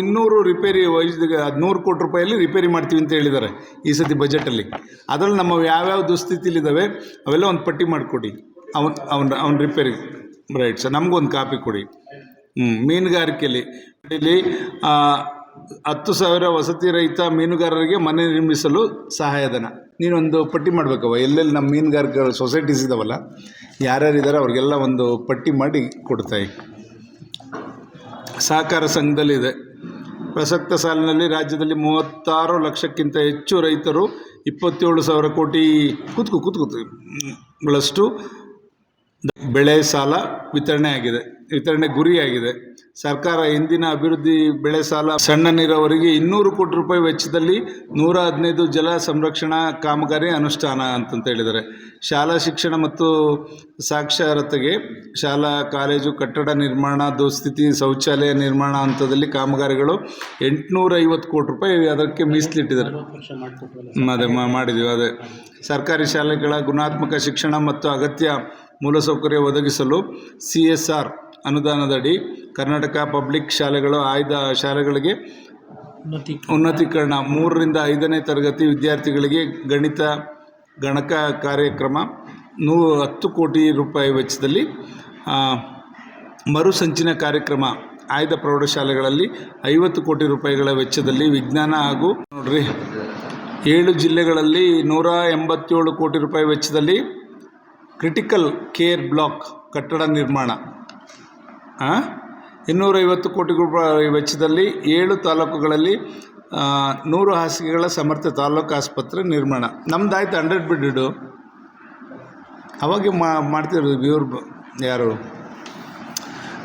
ಇನ್ನೂರು ರಿಪೇರಿ ವೈದ್ಯ ಹದಿನೂರು ಕೋಟಿ ರೂಪಾಯಲ್ಲಿ ರಿಪೇರಿ ಮಾಡ್ತೀವಿ ಅಂತ ಹೇಳಿದ್ದಾರೆ ಈ ಸತಿ ಬಜೆಟಲ್ಲಿ ಅದರಲ್ಲಿ ನಮ್ಮ ಯಾವ್ಯಾವ ದುಸ್ಥಿತಿಲಿದ್ದಾವೆ ಅವೆಲ್ಲ ಒಂದು ಪಟ್ಟಿ ಮಾಡಿಕೊಡಿ. ಅವನ್, ಅವನ, ಅವ್ನ ರಿಪೇರಿ ರೈಟ್ ಸರ್ ನಮಗೊಂದು ಕಾಪಿ ಕೊಡಿ. ಹ್ಞೂ ಮೀನುಗಾರಿಕೆಯಲ್ಲಿ ಇಲ್ಲಿ ಹತ್ತು ಸಾವಿರ ವಸತಿ ರಹಿತ ಮೀನುಗಾರರಿಗೆ ಮನೆ ನಿರ್ಮಿಸಲು ಸಹಾಯಧನ ನೀನೊಂದು ಪಟ್ಟಿ ಮಾಡಬೇಕವ ಎಲ್ಲೆಲ್ಲಿ ನಮ್ಮ ಮೀನುಗಾರಿಕೆ ಸೊಸೈಟೀಸ್ ಇದಾವಲ್ಲ ಯಾರ್ಯಾರಿದ್ದಾರೆ ಅವ್ರಿಗೆಲ್ಲ ಒಂದು ಪಟ್ಟಿ ಮಾಡಿ ಕೊಡ್ತಾಯಿ ಸಹಕಾರ ಸಂಘದಲ್ಲಿದೆ. ಪ್ರಸಕ್ತ ಸಾಲಿನಲ್ಲಿ ರಾಜ್ಯದಲ್ಲಿ ಮೂವತ್ತಾರು ಲಕ್ಷಕ್ಕಿಂತ ಹೆಚ್ಚು ರೈತರು ಇಪ್ಪತ್ತೇಳು ಸಾವಿರ ಕೋಟಿ ಕೂತ್ಕು ಕೂತ್ಕೂತು ಗಳಷ್ಟು ಬೆಳೆ ಸಾಲ ವಿತರಣೆ ಆಗಿದೆ. ವಿತರಣೆ ಗುರಿಯಾಗಿದೆ. ಸರ್ಕಾರ ಇಂದಿನ ಅಭಿವೃದ್ಧಿ ಬೆಳೆ ಸಾಲ ಸಣ್ಣ ನೀರಾವರಿಗೆ ಇನ್ನೂರು ಕೋಟಿ ರೂಪಾಯಿ ವೆಚ್ಚದಲ್ಲಿ ನೂರ ಹದಿನೈದು ಜಲ ಸಂರಕ್ಷಣಾ ಕಾಮಗಾರಿ ಅನುಷ್ಠಾನ ಅಂತಂತ ಹೇಳಿದ್ದಾರೆ. ಶಾಲಾ ಶಿಕ್ಷಣ ಮತ್ತು ಸಾಕ್ಷರತೆಗೆ ಶಾಲಾ, ಕಾಲೇಜು, ಕಟ್ಟಡ ನಿರ್ಮಾಣ, ದುಸ್ಥಿತಿ, ಶೌಚಾಲಯ ನಿರ್ಮಾಣ ಹಂತದಲ್ಲಿ ಕಾಮಗಾರಿಗಳು ಎಂಟುನೂರ ಐವತ್ತು ಕೋಟಿ ರೂಪಾಯಿ ಅದಕ್ಕೆ ಮೀಸಲಿಟ್ಟಿದ್ದಾರೆ. ಅದೇ ಮಾಡಿದ್ದೀವಿ ಅದೇ. ಸರ್ಕಾರಿ ಶಾಲೆಗಳ ಗುಣಾತ್ಮಕ ಶಿಕ್ಷಣ ಮತ್ತು ಅಗತ್ಯ ಮೂಲಸೌಕರ್ಯ ಒದಗಿಸಲು ಸಿ ಎಸ್ ಆರ್ ಅನುದಾನದಡಿ ಕರ್ನಾಟಕ ಪಬ್ಲಿಕ್ ಶಾಲೆಗಳು ಆಯ್ದ ಶಾಲೆಗಳಿಗೆ ಉನ್ನತಿ ಉನ್ನತೀಕರಣ ಮೂರರಿಂದ ಐದನೇ ತರಗತಿ ವಿದ್ಯಾರ್ಥಿಗಳಿಗೆ ಗಣಿತ, ಗಣಕ ಕಾರ್ಯಕ್ರಮ ನೂ, ಹತ್ತು ಕೋಟಿ ರೂಪಾಯಿ ವೆಚ್ಚದಲ್ಲಿ ಮರುಸಂಚಿನ ಕಾರ್ಯಕ್ರಮ ಆಯ್ದ ಪ್ರೌಢಶಾಲೆಗಳಲ್ಲಿ ಐವತ್ತು ಕೋಟಿ ರೂಪಾಯಿಗಳ ವೆಚ್ಚದಲ್ಲಿ ವಿಜ್ಞಾನ ಹಾಗೂ ನೋಡ್ರಿ, ಏಳು ಜಿಲ್ಲೆಗಳಲ್ಲಿ ನೂರ ಎಂಬತ್ತೇಳು ಕೋಟಿ ರೂಪಾಯಿ ವೆಚ್ಚದಲ್ಲಿ ಕ್ರಿಟಿಕಲ್ ಕೇರ್ ಬ್ಲಾಕ್ ಕಟ್ಟಡ ನಿರ್ಮಾಣ? ಇನ್ನೂರೈವತ್ತು ಕೋಟಿ ರೂಪಾಯಿ ವೆಚ್ಚದಲ್ಲಿ ಏಳು ತಾಲೂಕುಗಳಲ್ಲಿ ನೂರು ಹಾಸಿಗೆಗಳ ಸಮರ್ಥ ತಾಲೂಕು ಆಸ್ಪತ್ರೆ ನಿರ್ಮಾಣ. ನಮ್ದಾಯ್ತು ಹಂಡ್ರೆಡ್ ಬೆಡ್ಡು ಅವಾಗೆ ಮಾಡ್ತಿರೋದು ಇವ್ರು ಯಾರು?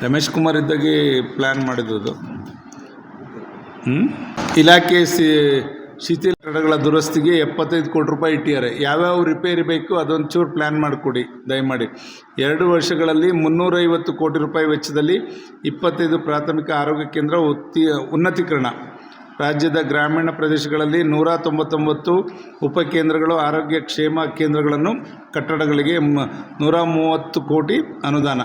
ರಮೇಶ್ ಕುಮಾರ್ ಇದ್ದಾಗಿ ಪ್ಲ್ಯಾನ್ ಮಾಡಿದ್ದು ಇಲಾಖೆ ಸಿ ಶಿಥಿಲ ಕಟ್ಟಡಗಳ ದುರಸ್ತಿಗೆ ಎಪ್ಪತ್ತೈದು ಕೋಟಿ ರೂಪಾಯಿ ಇಟ್ಟಿದ್ದಾರೆ. ಯಾವ್ಯಾವ ರಿಪೇರಿ ಬೇಕು ಅದೊಂದು ಚೂರು ಪ್ಲ್ಯಾನ್ ಮಾಡಿಕೊಡಿ, ದಯಮಾಡಿ. ಎರಡು ವರ್ಷಗಳಲ್ಲಿ ಮುನ್ನೂರೈವತ್ತು ಕೋಟಿ ರೂಪಾಯಿ ವೆಚ್ಚದಲ್ಲಿ ಇಪ್ಪತ್ತೈದು ಪ್ರಾಥಮಿಕ ಆರೋಗ್ಯ ಕೇಂದ್ರ ಉತ್ತಿ, ಉನ್ನತೀಕರಣ. ರಾಜ್ಯದ ಗ್ರಾಮೀಣ ಪ್ರದೇಶಗಳಲ್ಲಿ ನೂರ ತೊಂಬತ್ತೊಂಬತ್ತು ಉಪಕೇಂದ್ರಗಳು ಆರೋಗ್ಯ ಕ್ಷೇಮ ಕೇಂದ್ರಗಳನ್ನು ಕಟ್ಟಡಗಳಿಗೆ ನೂರ ಮೂವತ್ತು ಕೋಟಿ ಅನುದಾನ.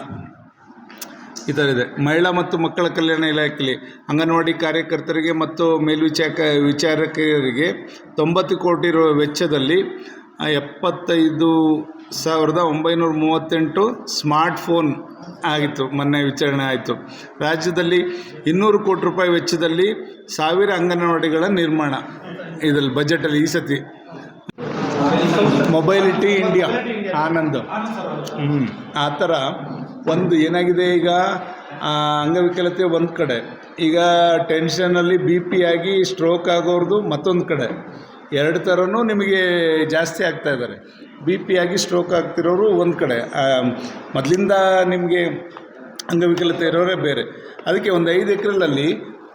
ಈ ಥರ ಇದೆ. ಮಹಿಳಾ ಮತ್ತು ಮಕ್ಕಳ ಕಲ್ಯಾಣ ಇಲಾಖೆಯಲ್ಲಿ ಅಂಗನವಾಡಿ ಕಾರ್ಯಕರ್ತರಿಗೆ ಮತ್ತು ಮೇಲ್ವಿಚಾರಕ, ವಿಚಾರಕರಿಗೆ ತೊಂಬತ್ತು ಕೋಟಿ ರು ವೆಚ್ಚದಲ್ಲಿ ಎಪ್ಪತ್ತೈದು ಸಾವಿರದ ಒಂಬೈನೂರ ಮೂವತ್ತೆಂಟು ಸ್ಮಾರ್ಟ್ ಫೋನ್ ಆಗಿತ್ತು, ಮೊನ್ನೆ ವಿಚಾರಣೆ ಆಯಿತು. ರಾಜ್ಯದಲ್ಲಿ ಇನ್ನೂರು ಕೋಟಿ ರೂಪಾಯಿ ವೆಚ್ಚದಲ್ಲಿ ಸಾವಿರ ಅಂಗನವಾಡಿಗಳ ನಿರ್ಮಾಣ. ಇದರಲ್ಲಿ ಬಜೆಟಲ್ಲಿ ಈ ಸತಿ. Mobility India Anand. ಹ್ಞೂ ಆ ಥರ ಒಂದು ಏನಾಗಿದೆ ಈಗ ಅಂಗವಿಕಲತೆ ಒಂದು ಕಡೆ. ಈಗ ಟೆನ್ಷನಲ್ಲಿ ಬಿ ಪಿ ಆಗಿ ಸ್ಟ್ರೋಕ್ ಆಗೋರ್ದು ಮತ್ತೊಂದು ಕಡೆ. ಎರಡು ಥರನೂ ನಿಮಗೆ ಜಾಸ್ತಿ ಆಗ್ತಾ ಇದ್ದಾರೆ ಬಿ ಪಿ ಆಗಿ ಸ್ಟ್ರೋಕ್ ಆಗ್ತಿರೋರು ಒಂದು ಕಡೆ. ಮೊದಲಿಂದ ನಿಮಗೆ ಅಂಗವಿಕಲತೆ ಇರೋರೇ ಬೇರೆ. ಅದಕ್ಕೆ ಒಂದು ಐದು ಎಕರೆಗಳಲ್ಲಿ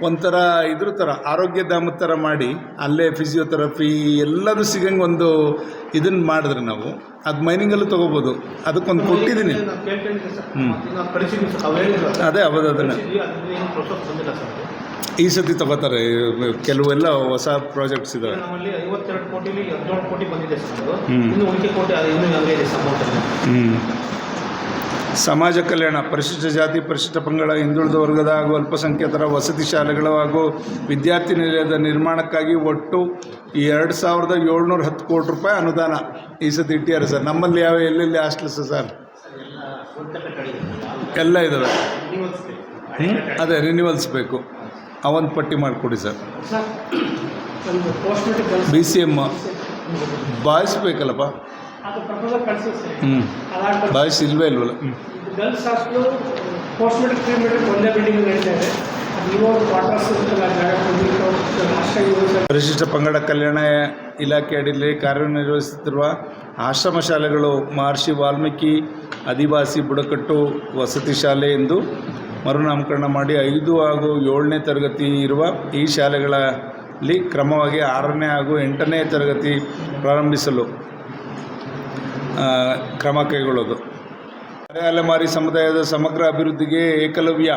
ಒಂಥರ ಇದ್ರ ಥರ ಆರೋಗ್ಯ ಧಾಮದ ಥರ ಮಾಡಿ ಅಲ್ಲೇ ಫಿಸಿಯೋಥೆರಪಿ ಎಲ್ಲದೂ ಸಿಗಂಗೆ ಒಂದು ಇದನ್ನು ಮಾಡಿದ್ರೆ ನಾವು. ಅದು ಮೈನಿಂಗಲ್ಲೂ ತೊಗೋಬೋದು. ಅದಕ್ಕೊಂದು ಕೊಟ್ಟಿದ್ದೀನಿ ಹ್ಞೂ ಅದೇ. ಅವ್ರು ಅದನ್ನು. ಈ ಸತಿ ತಗೋತಾರೆ. ಕೆಲವೆಲ್ಲ ಹೊಸ ಪ್ರಾಜೆಕ್ಟ್ಸ್ ಇದ್ದಾವೆ. ಹ್ಞೂ ಸಮಾಜ ಕಲ್ಯಾಣ ಪರಿಶಿಷ್ಟ ಜಾತಿ ಪರಿಶಿಷ್ಟ ಪಂಗಡ ಹಿಂದುಳಿದ ವರ್ಗದ ಹಾಗೂ ಅಲ್ಪಸಂಖ್ಯಾತರ ವಸತಿ ಶಾಲೆಗಳು ಹಾಗೂ ವಿದ್ಯಾರ್ಥಿ ನಿಲಯದ ನಿರ್ಮಾಣಕ್ಕಾಗಿ ಒಟ್ಟು ಎರಡು ಸಾವಿರದ ಏಳ್ನೂರ ಹತ್ತು ಕೋಟಿ ರೂಪಾಯಿ ಅನುದಾನ ಈ ಸತಿ ಇಟ್ಟಿದ್ದಾರೆ ಸರ್. ನಮ್ಮಲ್ಲಿ ಯಾವ ಎಲ್ಲೆಲ್ಲಿ ಹಾಸ್ಟೆಲ್ಸ್ ಸರ್? ಎಲ್ಲ ಇದ್ದಾವೆ? ಅದೇ ರಿನ್ಯೂವಲ್ಸ್ ಬೇಕು. ಅವೊಂದು ಪಟ್ಟಿ ಮಾಡಿಕೊಡಿ sir. B C M boys ಬೇಕಲ್ಲಪ್ಪ? ಅದು ಪ್ರಪೋಸಲ್ ಕಳಿಸಿದ್ರು ಸರ್ ಬಾಯ್ಸ್ ಇಲ್ವೇ ಇಲ್ವಲ್ಲ? ಗರ್ಲ್ಸ್ ಹಾಸ್ಟೆಲು ಒಂದೇ ಬಿಲ್ಡಿಂಗ್ ನಡೀತಾ ಇದೆ. ಪರಿಶಿಷ್ಟ ಪಂಗಡ ಕಲ್ಯಾಣ ಇಲಾಖೆ ಅಡಿಯಲ್ಲಿ ಕಾರ್ಯನಿರ್ವಹಿಸುತ್ತಿರುವ ಆಶ್ರಮ ಶಾಲೆಗಳು ಮಹರ್ಷಿ ವಾಲ್ಮೀಕಿ ಆದಿವಾಸಿ ಬುಡಕಟ್ಟು ವಸತಿ ಶಾಲೆ ಎಂದು ಮರುನಾಮಕರಣ ಮಾಡಿ ಐದು ಹಾಗೂ ಏಳನೇ ತರಗತಿ ಇರುವ ಈ ಶಾಲೆಗಳಲ್ಲಿ ಕ್ರಮವಾಗಿ ಆರನೇ ಹಾಗೂ ಎಂಟನೇ ತರಗತಿ ಪ್ರಾರಂಭಿಸಲು ಕ್ರಮ ಕೈಗೊಳ್ಳೋದು. ಅರೆ ಅಲೆಮಾರಿ ಸಮುದಾಯದ ಸಮಗ್ರ ಅಭಿವೃದ್ಧಿಗೆ ಏಕಲವ್ಯ.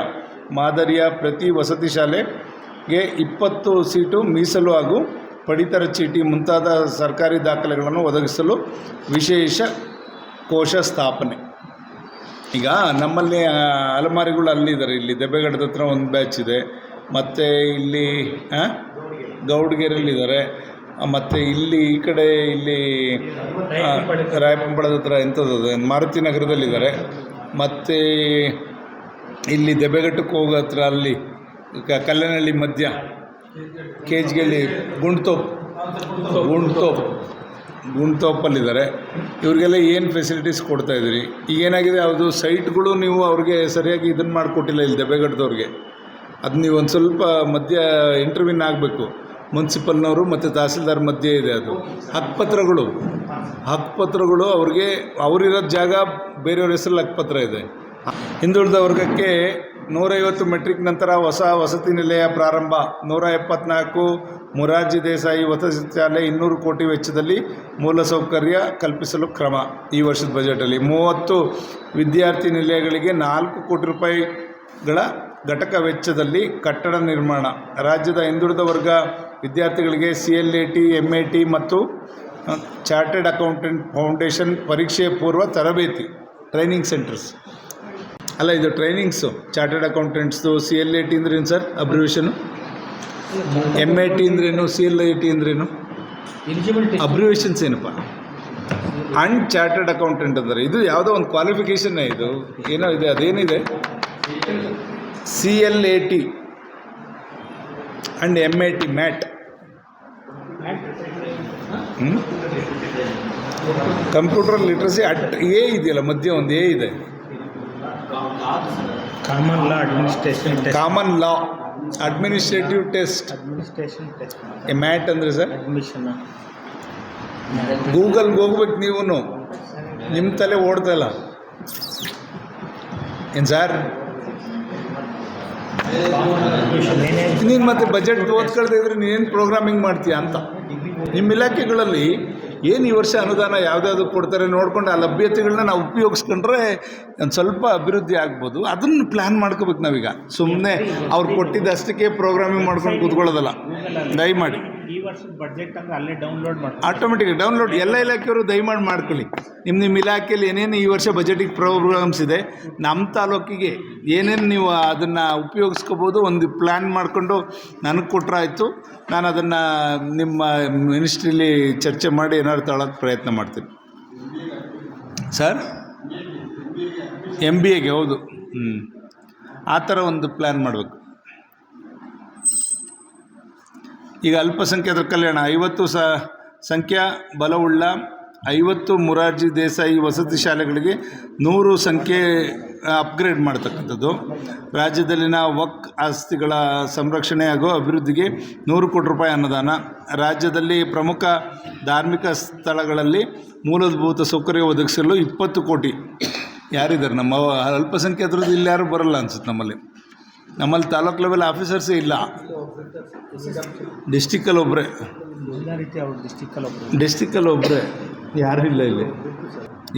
ಮಾದರಿಯ ಪ್ರತಿ ವಸತಿ ಶಾಲೆಗೆ ಇಪ್ಪತ್ತು ಸೀಟು ಮೀಸಲು ಹಾಗೂ ಪಡಿತರ ಚೀಟಿ ಮುಂತಾದ ಸರ್ಕಾರಿ ದಾಖಲೆಗಳನ್ನು ಒದಗಿಸಲು ವಿಶೇಷ ಕೋಶ ಸ್ಥಾಪನೆ. ಈಗ ನಮ್ಮಲ್ಲಿ ಅಲೆಮಾರಿಗಳು ಅಲ್ಲಿದ್ದಾರೆ. ಇಲ್ಲಿ ದೆಬ್ಬೆಗಡದ ಹತ್ರ ಒಂದು ಬ್ಯಾಚ್ ಇದೆ. ಮತ್ತು ಇಲ್ಲಿ ಗೌಡ್ಗೆರೆಯಲ್ಲಿದ್ದಾರೆ. ಮತ್ತು ಇಲ್ಲಿ ಈ ಕಡೆ ಇಲ್ಲಿ ರಾಯಪಂಪಳದ ಹತ್ರ ಎಂಥದ್ದು ಅದು, ಮಾರುತಿ ನಗರದಲ್ಲಿದ್ದಾರೆ. ಮತ್ತು ಇಲ್ಲಿ ದೆಬ್ಬೆಘಟ್ಟಕ್ಕೆ ಹೋಗೋ ಹತ್ರ ಅಲ್ಲಿ ಕ- ಕಲ್ಲನಹಳ್ಳಿ ಮಧ್ಯ ಕೇಜ್ಗಳ್ಳಿ ಗುಂಡ್ತೋಪ್ ಗುಂಡ್ತೋಪ್ ಗುಂಡ್ತೋಪಲ್ಲಿದ್ದಾರೆ. ಇವ್ರಿಗೆಲ್ಲ ಏನು ಫೆಸಿಲಿಟೀಸ್ ಕೊಡ್ತಾ ಇದ್ದೀರಿ? ಈಗ ಏನಾಗಿದೆ ಯಾವುದು ಸೈಟ್ಗಳು ನೀವು ಅವ್ರಿಗೆ ಸರಿಯಾಗಿ ಇದನ್ನು ಮಾಡಿಕೊಟ್ಟಿಲ್ಲ ಇಲ್ಲಿ ದೆಬ್ಬೆಘಟ್ಟದವ್ರಿಗೆ ಅದು ನೀವು ಒಂದು ಸ್ವಲ್ಪ ಮಧ್ಯ ಇಂಟರ್ವ್ಯೂನ್ ಆಗಬೇಕು. ಮುನ್ಸಿಪಲ್ನವರು ಮತ್ತು ತಹಸೀಲ್ದಾರ್ ಮಧ್ಯೆ ಇದೆ ಅದು. ಹಕ್ಕುಪತ್ರಗಳು ಹಕ್ಕುಪತ್ರಗಳು ಅವ್ರಿಗೆ ಅವರಿರೋ ಜಾಗ ಬೇರೆಯವ್ರ ಹೆಸರಲ್ಲಿ ಹಕ್ಕುಪತ್ರ ಇದೆ. ಹಿಂದುಳಿದ ವರ್ಗಕ್ಕೆ ನೂರೈವತ್ತು ಮೆಟ್ರಿಕ್ ನಂತರ ಹೊಸ ವಸತಿ ನಿಲಯ ಪ್ರಾರಂಭ. ನೂರ ಎಪ್ಪತ್ನಾಲ್ಕು ಮೊರಾರ್ಜಿ ದೇಸಾಯಿ ವಸತಿ ಶಾಲೆ ಇನ್ನೂರು ಕೋಟಿ ವೆಚ್ಚದಲ್ಲಿ ಮೂಲಸೌಕರ್ಯ ಕಲ್ಪಿಸಲು ಕ್ರಮ ಈ ವರ್ಷದ ಬಜೆಟಲ್ಲಿ ಮೂವತ್ತು ವಿದ್ಯಾರ್ಥಿ ನಿಲಯಗಳಿಗೆ ನಾಲ್ಕು ಕೋಟಿ ರೂಪಾಯಿಗಳ ಘಟಕ ವೆಚ್ಚದಲ್ಲಿ ಕಟ್ಟಡ ನಿರ್ಮಾಣ. ರಾಜ್ಯದ ಹಿಂದುಳಿದ ವರ್ಗ ವಿದ್ಯಾರ್ಥಿಗಳಿಗೆ C L A T M A T ಮತ್ತು ಚಾರ್ಟೆಡ್ ಅಕೌಂಟೆಂಟ್ ಫೌಂಡೇಶನ್ ಪರೀಕ್ಷೆ ಪೂರ್ವ ತರಬೇತಿ ಟ್ರೈನಿಂಗ್ ಸೆಂಟರ್ಸ್ ಅಲ್ಲ ಇದು ಟ್ರೈನಿಂಗ್ಸು ಚಾರ್ಟೆಡ್ ಅಕೌಂಟೆಂಟ್ಸ್ದು ಸಿ ಎಲ್ ಎ ಟಿ ಅಂದ್ರೇನು sir? Abbreviation M A T ಅಂದ್ರೇನು? ಸಿ ಎಲ್ ಐ ಟಿ ಅಂದ್ರೇನು? ಎಲಿಜಿಬಿಲಿಟಿ ಅಬ್ರಿವೇಷನ್ಸ್ ಏನಪ್ಪ? ಅಂಡ್ ಚಾರ್ಟೆಡ್ ಅಕೌಂಟೆಂಟ್ ಅಂದರೆ ಇದು ಯಾವುದೋ ಒಂದು ಕ್ವಾಲಿಫಿಕೇಷನ್ ಇದು? ಏನೋ ಇದೆ ಅದೇನಿದೆ? C L A T and M A T MAT computer literacy at a ಇದೆಯಲ್ಲ ಮಧ್ಯೆ ಒಂದು ಎ ಇದೆ. Common law administration common law administrative test administration test MAT ಅಂದರೆ ಸರ್ ಅಡ್ಮಿಷನ್ ಗೂಗಲ್ಗೆ ಹೋಗ್ಬೇಕು ನೀವು ನಿಮ್ಮ ತಲೆ ಓಡ್ತಾ ಇಲ್ಲ ಏನು ಸರ್ ನೀನು ಮತ್ತೆ ಬಜೆಟ್ ಓದ್ಕೊಳ್ತಾ ಇದ್ರೆ ನೀನೇನು ಪ್ರೋಗ್ರಾಮಿಂಗ್ ಮಾಡ್ತೀಯ ಅಂತ? ನಿಮ್ಮ ಇಲಾಖೆಗಳಲ್ಲಿ ಏನು ಈ ವರ್ಷ ಅನುದಾನ ಯಾವುದಾದ್ರು ಕೊಡ್ತಾರೆ ನೋಡ್ಕೊಂಡು ಆ ಲಭ್ಯತೆಗಳನ್ನ ನಾವು ಉಪಯೋಗಿಸ್ಕೊಂಡ್ರೆ ಒಂದು ಸ್ವಲ್ಪ ಅಭಿವೃದ್ಧಿ ಆಗ್ಬೋದು. ಅದನ್ನು ಪ್ಲ್ಯಾನ್ ಮಾಡ್ಕೋಬೇಕು ನಾವೀಗ. ಸುಮ್ಮನೆ ಅವ್ರು ಕೊಟ್ಟಿದ್ದಷ್ಟಕ್ಕೆ ಪ್ರೋಗ್ರಾಮಿಂಗ್ ಮಾಡ್ಕೊಂಡು ಕೂತ್ಕೊಳ್ಳೋದಲ್ಲ. ದಯಮಾಡಿ. ಈ ವರ್ಷದ ಬಜೆಟ್ ಅಂದ್ರೆ ಅಲ್ಲೇ ಡೌನ್ಲೋಡ್ ಮಾಡಿ ಆಟೋಮೆಟಿಕ್ ಡೌನ್ಲೋಡ್ ಎಲ್ಲ ಇಲಾಖೆಯವರು ದಯಮಾಡಿ ಮಾಡ್ಕೊಳ್ಳಿ. ನಿಮ್ಮ ನಿಮ್ಮ ಇಲಾಖೆಯಲ್ಲಿ ಏನೇನು ಈ ವರ್ಷ ಬಜೆಟಿಗೆ ಪ್ರೋಗ್ರಾಮ್ಸ್ ಇದೆ ನಮ್ಮ ತಾಲೂಕಿಗೆ ಏನೇನು ನೀವು ಅದನ್ನು ಉಪಯೋಗಿಸ್ಕೋಬೋದು ಒಂದು ಪ್ಲ್ಯಾನ್ ಮಾಡಿಕೊಂಡು ನನಗೆ ಕೊಟ್ಟರೆ ಆಯಿತು. ನಾನು ಅದನ್ನು ನಿಮ್ಮ ಮಿನಿಸ್ಟ್ರಿಲಿ ಚರ್ಚೆ ಮಾಡಿ ಏನಾದ್ರು ತಗೊಳಕ್ಕೆ ಪ್ರಯತ್ನ ಮಾಡ್ತೀನಿ. ಸರ್ ಎಂ ಬಿ ಎಗೆ ಹೌದು. ಹ್ಞೂ ಆ ಥರ ಒಂದು ಪ್ಲ್ಯಾನ್ ಮಾಡಬೇಕು. ಈಗ ಅಲ್ಪಸಂಖ್ಯಾತರ ಕಲ್ಯಾಣ. ಐವತ್ತು ಸ, ಸಂಖ್ಯಾ ಬಲವುಳ್ಳ ಐವತ್ತು ಮುರಾರ್ಜಿ ದೇಸಾಯಿ ವಸತಿ ಶಾಲೆಗಳಿಗೆ ನೂರು ಸಂಖ್ಯೆ ಅಪ್ಗ್ರೇಡ್ ಮಾಡ್ತಕ್ಕಂಥದ್ದು. ರಾಜ್ಯದಲ್ಲಿನ ವಕ್ ಆಸ್ತಿಗಳ ಸಂರಕ್ಷಣೆ ಹಾಗೂ ಅಭಿವೃದ್ಧಿಗೆ ನೂರು ಕೋಟಿ ರೂಪಾಯಿ ಅನುದಾನ ರಾಜ್ಯದಲ್ಲಿ ಪ್ರಮುಖ ಧಾರ್ಮಿಕ ಸ್ಥಳಗಳಲ್ಲಿ ಮೂಲಭೂತ ಸೌಕರ್ಯ ಒದಗಿಸಲು ಇಪ್ಪತ್ತು ಕೋಟಿ. ಯಾರಿದ್ದಾರೆ ನಮ್ಮ ಅಲ್ಪಸಂಖ್ಯಾತರದ್ದು ಇಲ್ಲಿ ಯಾರು ಬರಲ್ಲ ಅನ್ಸುತ್ತೆ ನಮ್ಮಲ್ಲಿ. ನಮ್ಮಲ್ಲಿ ತಾಲೂಕು ಲೆವೆಲ್ ಆಫೀಸರ್ಸೇ ಇಲ್ಲ. ಡಿಸ್ಟಿಕಲ್ಲಿ ಒಬ್ಬರೇ ಡಿಸ್ಟಿಕಲ್ಲಿ ಒಬ್ಬರೇ ಯಾರೂ ಇಲ್ಲ ಇಲ್ಲಿ.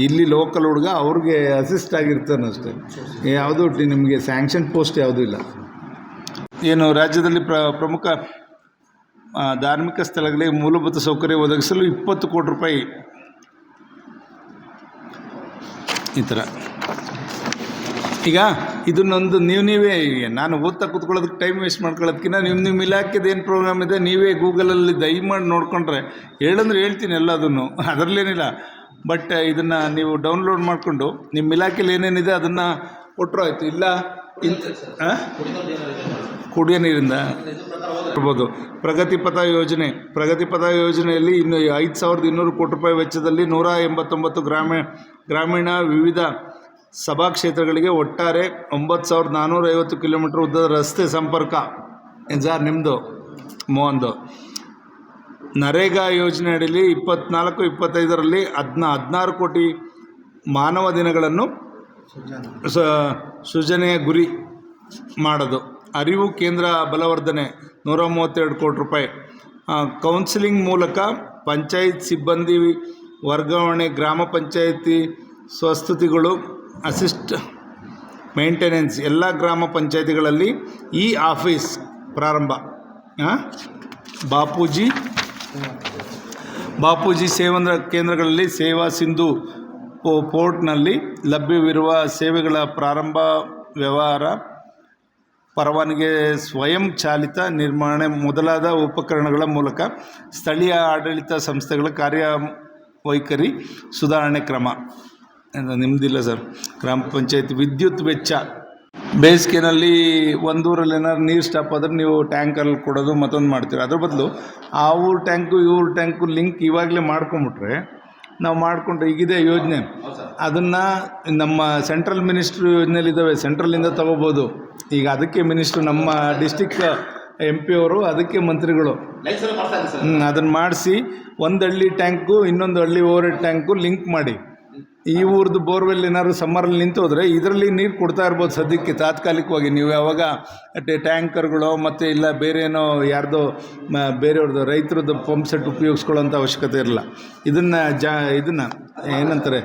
ಇಲ್ಲಿ ಲೋಕಲ್ ಹುಡುಗ ಅವ್ರಿಗೆ ಅಸಿಸ್ಟ್ ಆಗಿರ್ತಾನೆ ಅಷ್ಟೇ. ಯಾವುದು ನಿಮಗೆ ಸ್ಯಾಂಕ್ಷನ್ ಪೋಸ್ಟ್ ಯಾವುದೂ ಇಲ್ಲ. ಏನು ರಾಜ್ಯದಲ್ಲಿ ಪ್ರ ಪ್ರಮುಖ ಧಾರ್ಮಿಕ ಸ್ಥಳಗಳಿಗೆ ಮೂಲಭೂತ ಸೌಕರ್ಯ ಒದಗಿಸಲು ಇಪ್ಪತ್ತು ಕೋಟಿ ರೂಪಾಯಿ ಈ ಥರ. ಈಗ ಇದನ್ನೊಂದು ನೀವು ನೀವೇ ನಾನು ಓದ್ತಾ ಕೂತ್ಕೊಳ್ಳೋದಕ್ಕೆ ಟೈಮ್ ವೇಸ್ಟ್ ಮಾಡ್ಕೊಳ್ಳೋದಕ್ಕಿಂತ ನಿಮ್ಮ ನಿಮ್ಮ ಇಲಾಖೆದು ಏನು ಪ್ರೋಗ್ರಾಮ್ ಇದೆ, ನೀವೇ ಗೂಗಲಲ್ಲಿ ದಯಮಾಡಿ ನೋಡ್ಕೊಂಡ್ರೆ. ಹೇಳಂದ್ರೆ ಹೇಳ್ತೀನಿ ಎಲ್ಲದನ್ನು. ಅದರಲ್ಲೇನಿಲ್ಲ. ಬಟ್ ಇದನ್ನು ನೀವು ಡೌನ್ಲೋಡ್ ಮಾಡಿಕೊಂಡು ನಿಮ್ಮ ಇಲಾಖೆಯಲ್ಲಿ ಏನೇನಿದೆ ಅದನ್ನು ಕೊಟ್ಟರು ಆಯಿತು. ಇಲ್ಲ ಇಂಥ? ಕುಡಿಯೋ ನೀರಿಂದ. ಇರ್ಬೋದು. ಪ್ರಗತಿ ಪಥ ಯೋಜನೆ. ಪ್ರಗತಿ ಪಥ ಯೋಜನೆಯಲ್ಲಿ ಇನ್ನು ಐದು ಸಾವಿರದ ಇನ್ನೂರು ಕೋಟಿ ರೂಪಾಯಿ ವೆಚ್ಚದಲ್ಲಿ ನೂರ ಎಂಬತ್ತೊಂಬತ್ತು ಗ್ರಾಮೀಣ ಗ್ರಾಮೀಣ ವಿವಿಧ ಸಭಾ ಕ್ಷೇತ್ರಗಳಿಗೆ ಒಟ್ಟಾರೆ ಒಂಬತ್ತು ಸಾವಿರದ ನಾನ್ನೂರ ಐವತ್ತು ಕಿಲೋಮೀಟ್ರ್ ಉದ್ದದ ರಸ್ತೆ ಸಂಪರ್ಕ. ಏನು ಸರ್ ನಿಮ್ಮದು ಮೋಹನ್ದು. ನರೇಗಾ ಯೋಜನೆ ಅಡಿಯಲ್ಲಿ ಇಪ್ಪತ್ನಾಲ್ಕು, ಇಪ್ಪತ್ತೈದರಲ್ಲಿ ಹದಿನ ಹದಿನಾರು ಕೋಟಿ ಮಾನವ ದಿನಗಳನ್ನು ಸ, ಸೃಜನೆಯ ಗುರಿ ಮಾಡೋದು. ಅರಿವು ಕೇಂದ್ರ ಬಲವರ್ಧನೆ, ನೂರ ಮೂವತ್ತೆರಡು ಕೋಟಿ ರೂಪಾಯಿ. ಕೌನ್ಸಿಲಿಂಗ್ ಮೂಲಕ ಪಂಚಾಯತ್ ಸಿಬ್ಬಂದಿ ವರ್ಗಾವಣೆ, ಗ್ರಾಮ ಪಂಚಾಯತಿ ಸ್ವಸ್ತುತಿಗಳು ಅಸಿಸ್ಟ್ ಮೇಂಟೆನೆನ್ಸ್ ಎಲ್ಲ ಗ್ರಾಮ ಪಂಚಾಯತಿಗಳಲ್ಲಿ ಈ ಆಫೀಸ್ ಪ್ರಾರಂಭ? ಬಾಪೂಜಿ. ಬಾಪೂಜಿ ಸೇವಂದ್ರ ಕೇಂದ್ರಗಳಲ್ಲಿ ಸೇವಾ ಸಿಂಧು ಪೋರ್ಟ್ನಲ್ಲಿ ಲಭ್ಯವಿರುವ ಸೇವೆಗಳ ಪ್ರಾರಂಭ ವ್ಯವಹಾರ, ಪರವಾನಗಿ ಸ್ವಯಂ ಚಾಲಿತ ನಿರ್ಮಾಣೆ ಮೊದಲಾದ ಉಪಕರಣಗಳ ಮೂಲಕ ಸ್ಥಳೀಯ ಆಡಳಿತ ಸಂಸ್ಥೆಗಳ ಕಾರ್ಯವೈಖರಿ ಸುಧಾರಣೆ ಕ್ರಮ. ನಿಮ್ಮದಿಲ್ಲ ಸರ್. ಗ್ರಾಮ ಪಂಚಾಯತ್ ವಿದ್ಯುತ್ ವೆಚ್ಚ. ಬೇಸಿಗೆನಲ್ಲಿ ಒಂದೂರಲ್ಲಿ ಏನಾದ್ರು ನೀರು ಸ್ಟಾಪ್ ಆದರೆ ನೀವು ಟ್ಯಾಂಕಲ್ಲಿ ಕೊಡೋದು ಮತ್ತೊಂದು ಮಾಡ್ತೀರಿ. ಅದ್ರ ಬದಲು ಆ ಊರು ಟ್ಯಾಂಕು ಇವ್ರ ಟ್ಯಾಂಕು ಲಿಂಕ್ ಇವಾಗಲೇ ಮಾಡ್ಕೊಂಬಿಟ್ರೆ ನಾವು ಮಾಡಿಕೊಂಡ್ರೆ ಈಗಿದೆ ಯೋಜನೆ. ಅದನ್ನು ನಮ್ಮ ಸೆಂಟ್ರಲ್ ಮಿನಿಸ್ಟ್ರು ಯೋಜನೆಯಲ್ಲಿದ್ದಾವೆ ಸೆಂಟ್ರಲಿಂದ ತಗೋಬೋದು. ಈಗ ಅದಕ್ಕೆ ಮಿನಿಸ್ಟ್ರು ನಮ್ಮ ಡಿಸ್ಟಿಕ್ ಎಂ ಪಿ ಅವರು ಅದಕ್ಕೆ ಮಂತ್ರಿಗಳು. ಅದನ್ನು ಮಾಡಿಸಿ ಒಂದು ಹಳ್ಳಿ ಟ್ಯಾಂಕು ಇನ್ನೊಂದು ಹಳ್ಳಿ ಓವರ್ ಟ್ಯಾಂಕು ಲಿಂಕ್ ಮಾಡಿ. ಈ ಊರ್ದು ಬೋರ್ವೆಲ್ ಏನಾದ್ರು ಸಮ್ಮರಲ್ಲಿ ನಿಂತು ಹೋದರೆ ಇದರಲ್ಲಿ ನೀರು ಕೊಡ್ತಾ ಇರ್ಬೋದು ಸದ್ಯಕ್ಕೆ ತಾತ್ಕಾಲಿಕವಾಗಿ. ನೀವು ಯಾವಾಗ ಟ್ಯಾಂಕರ್ಗಳು ಮತ್ತು ಇಲ್ಲ ಬೇರೆ ಏನೋ ಯಾರ್ದೋ ಮ- ಬೇರೆಯವ್ರದ್ದು ರೈತರದ್ದು ಪಂಪ್ ಸೆಟ್ ಉಪಯೋಗಿಸ್ಕೊಳ್ಳೋಂಥ ಅವಶ್ಯಕತೆ ಇರಲ್ಲ. ಇದನ್ನು ಜಾ ಇದನ್ನು ಏನಂತಾರೆ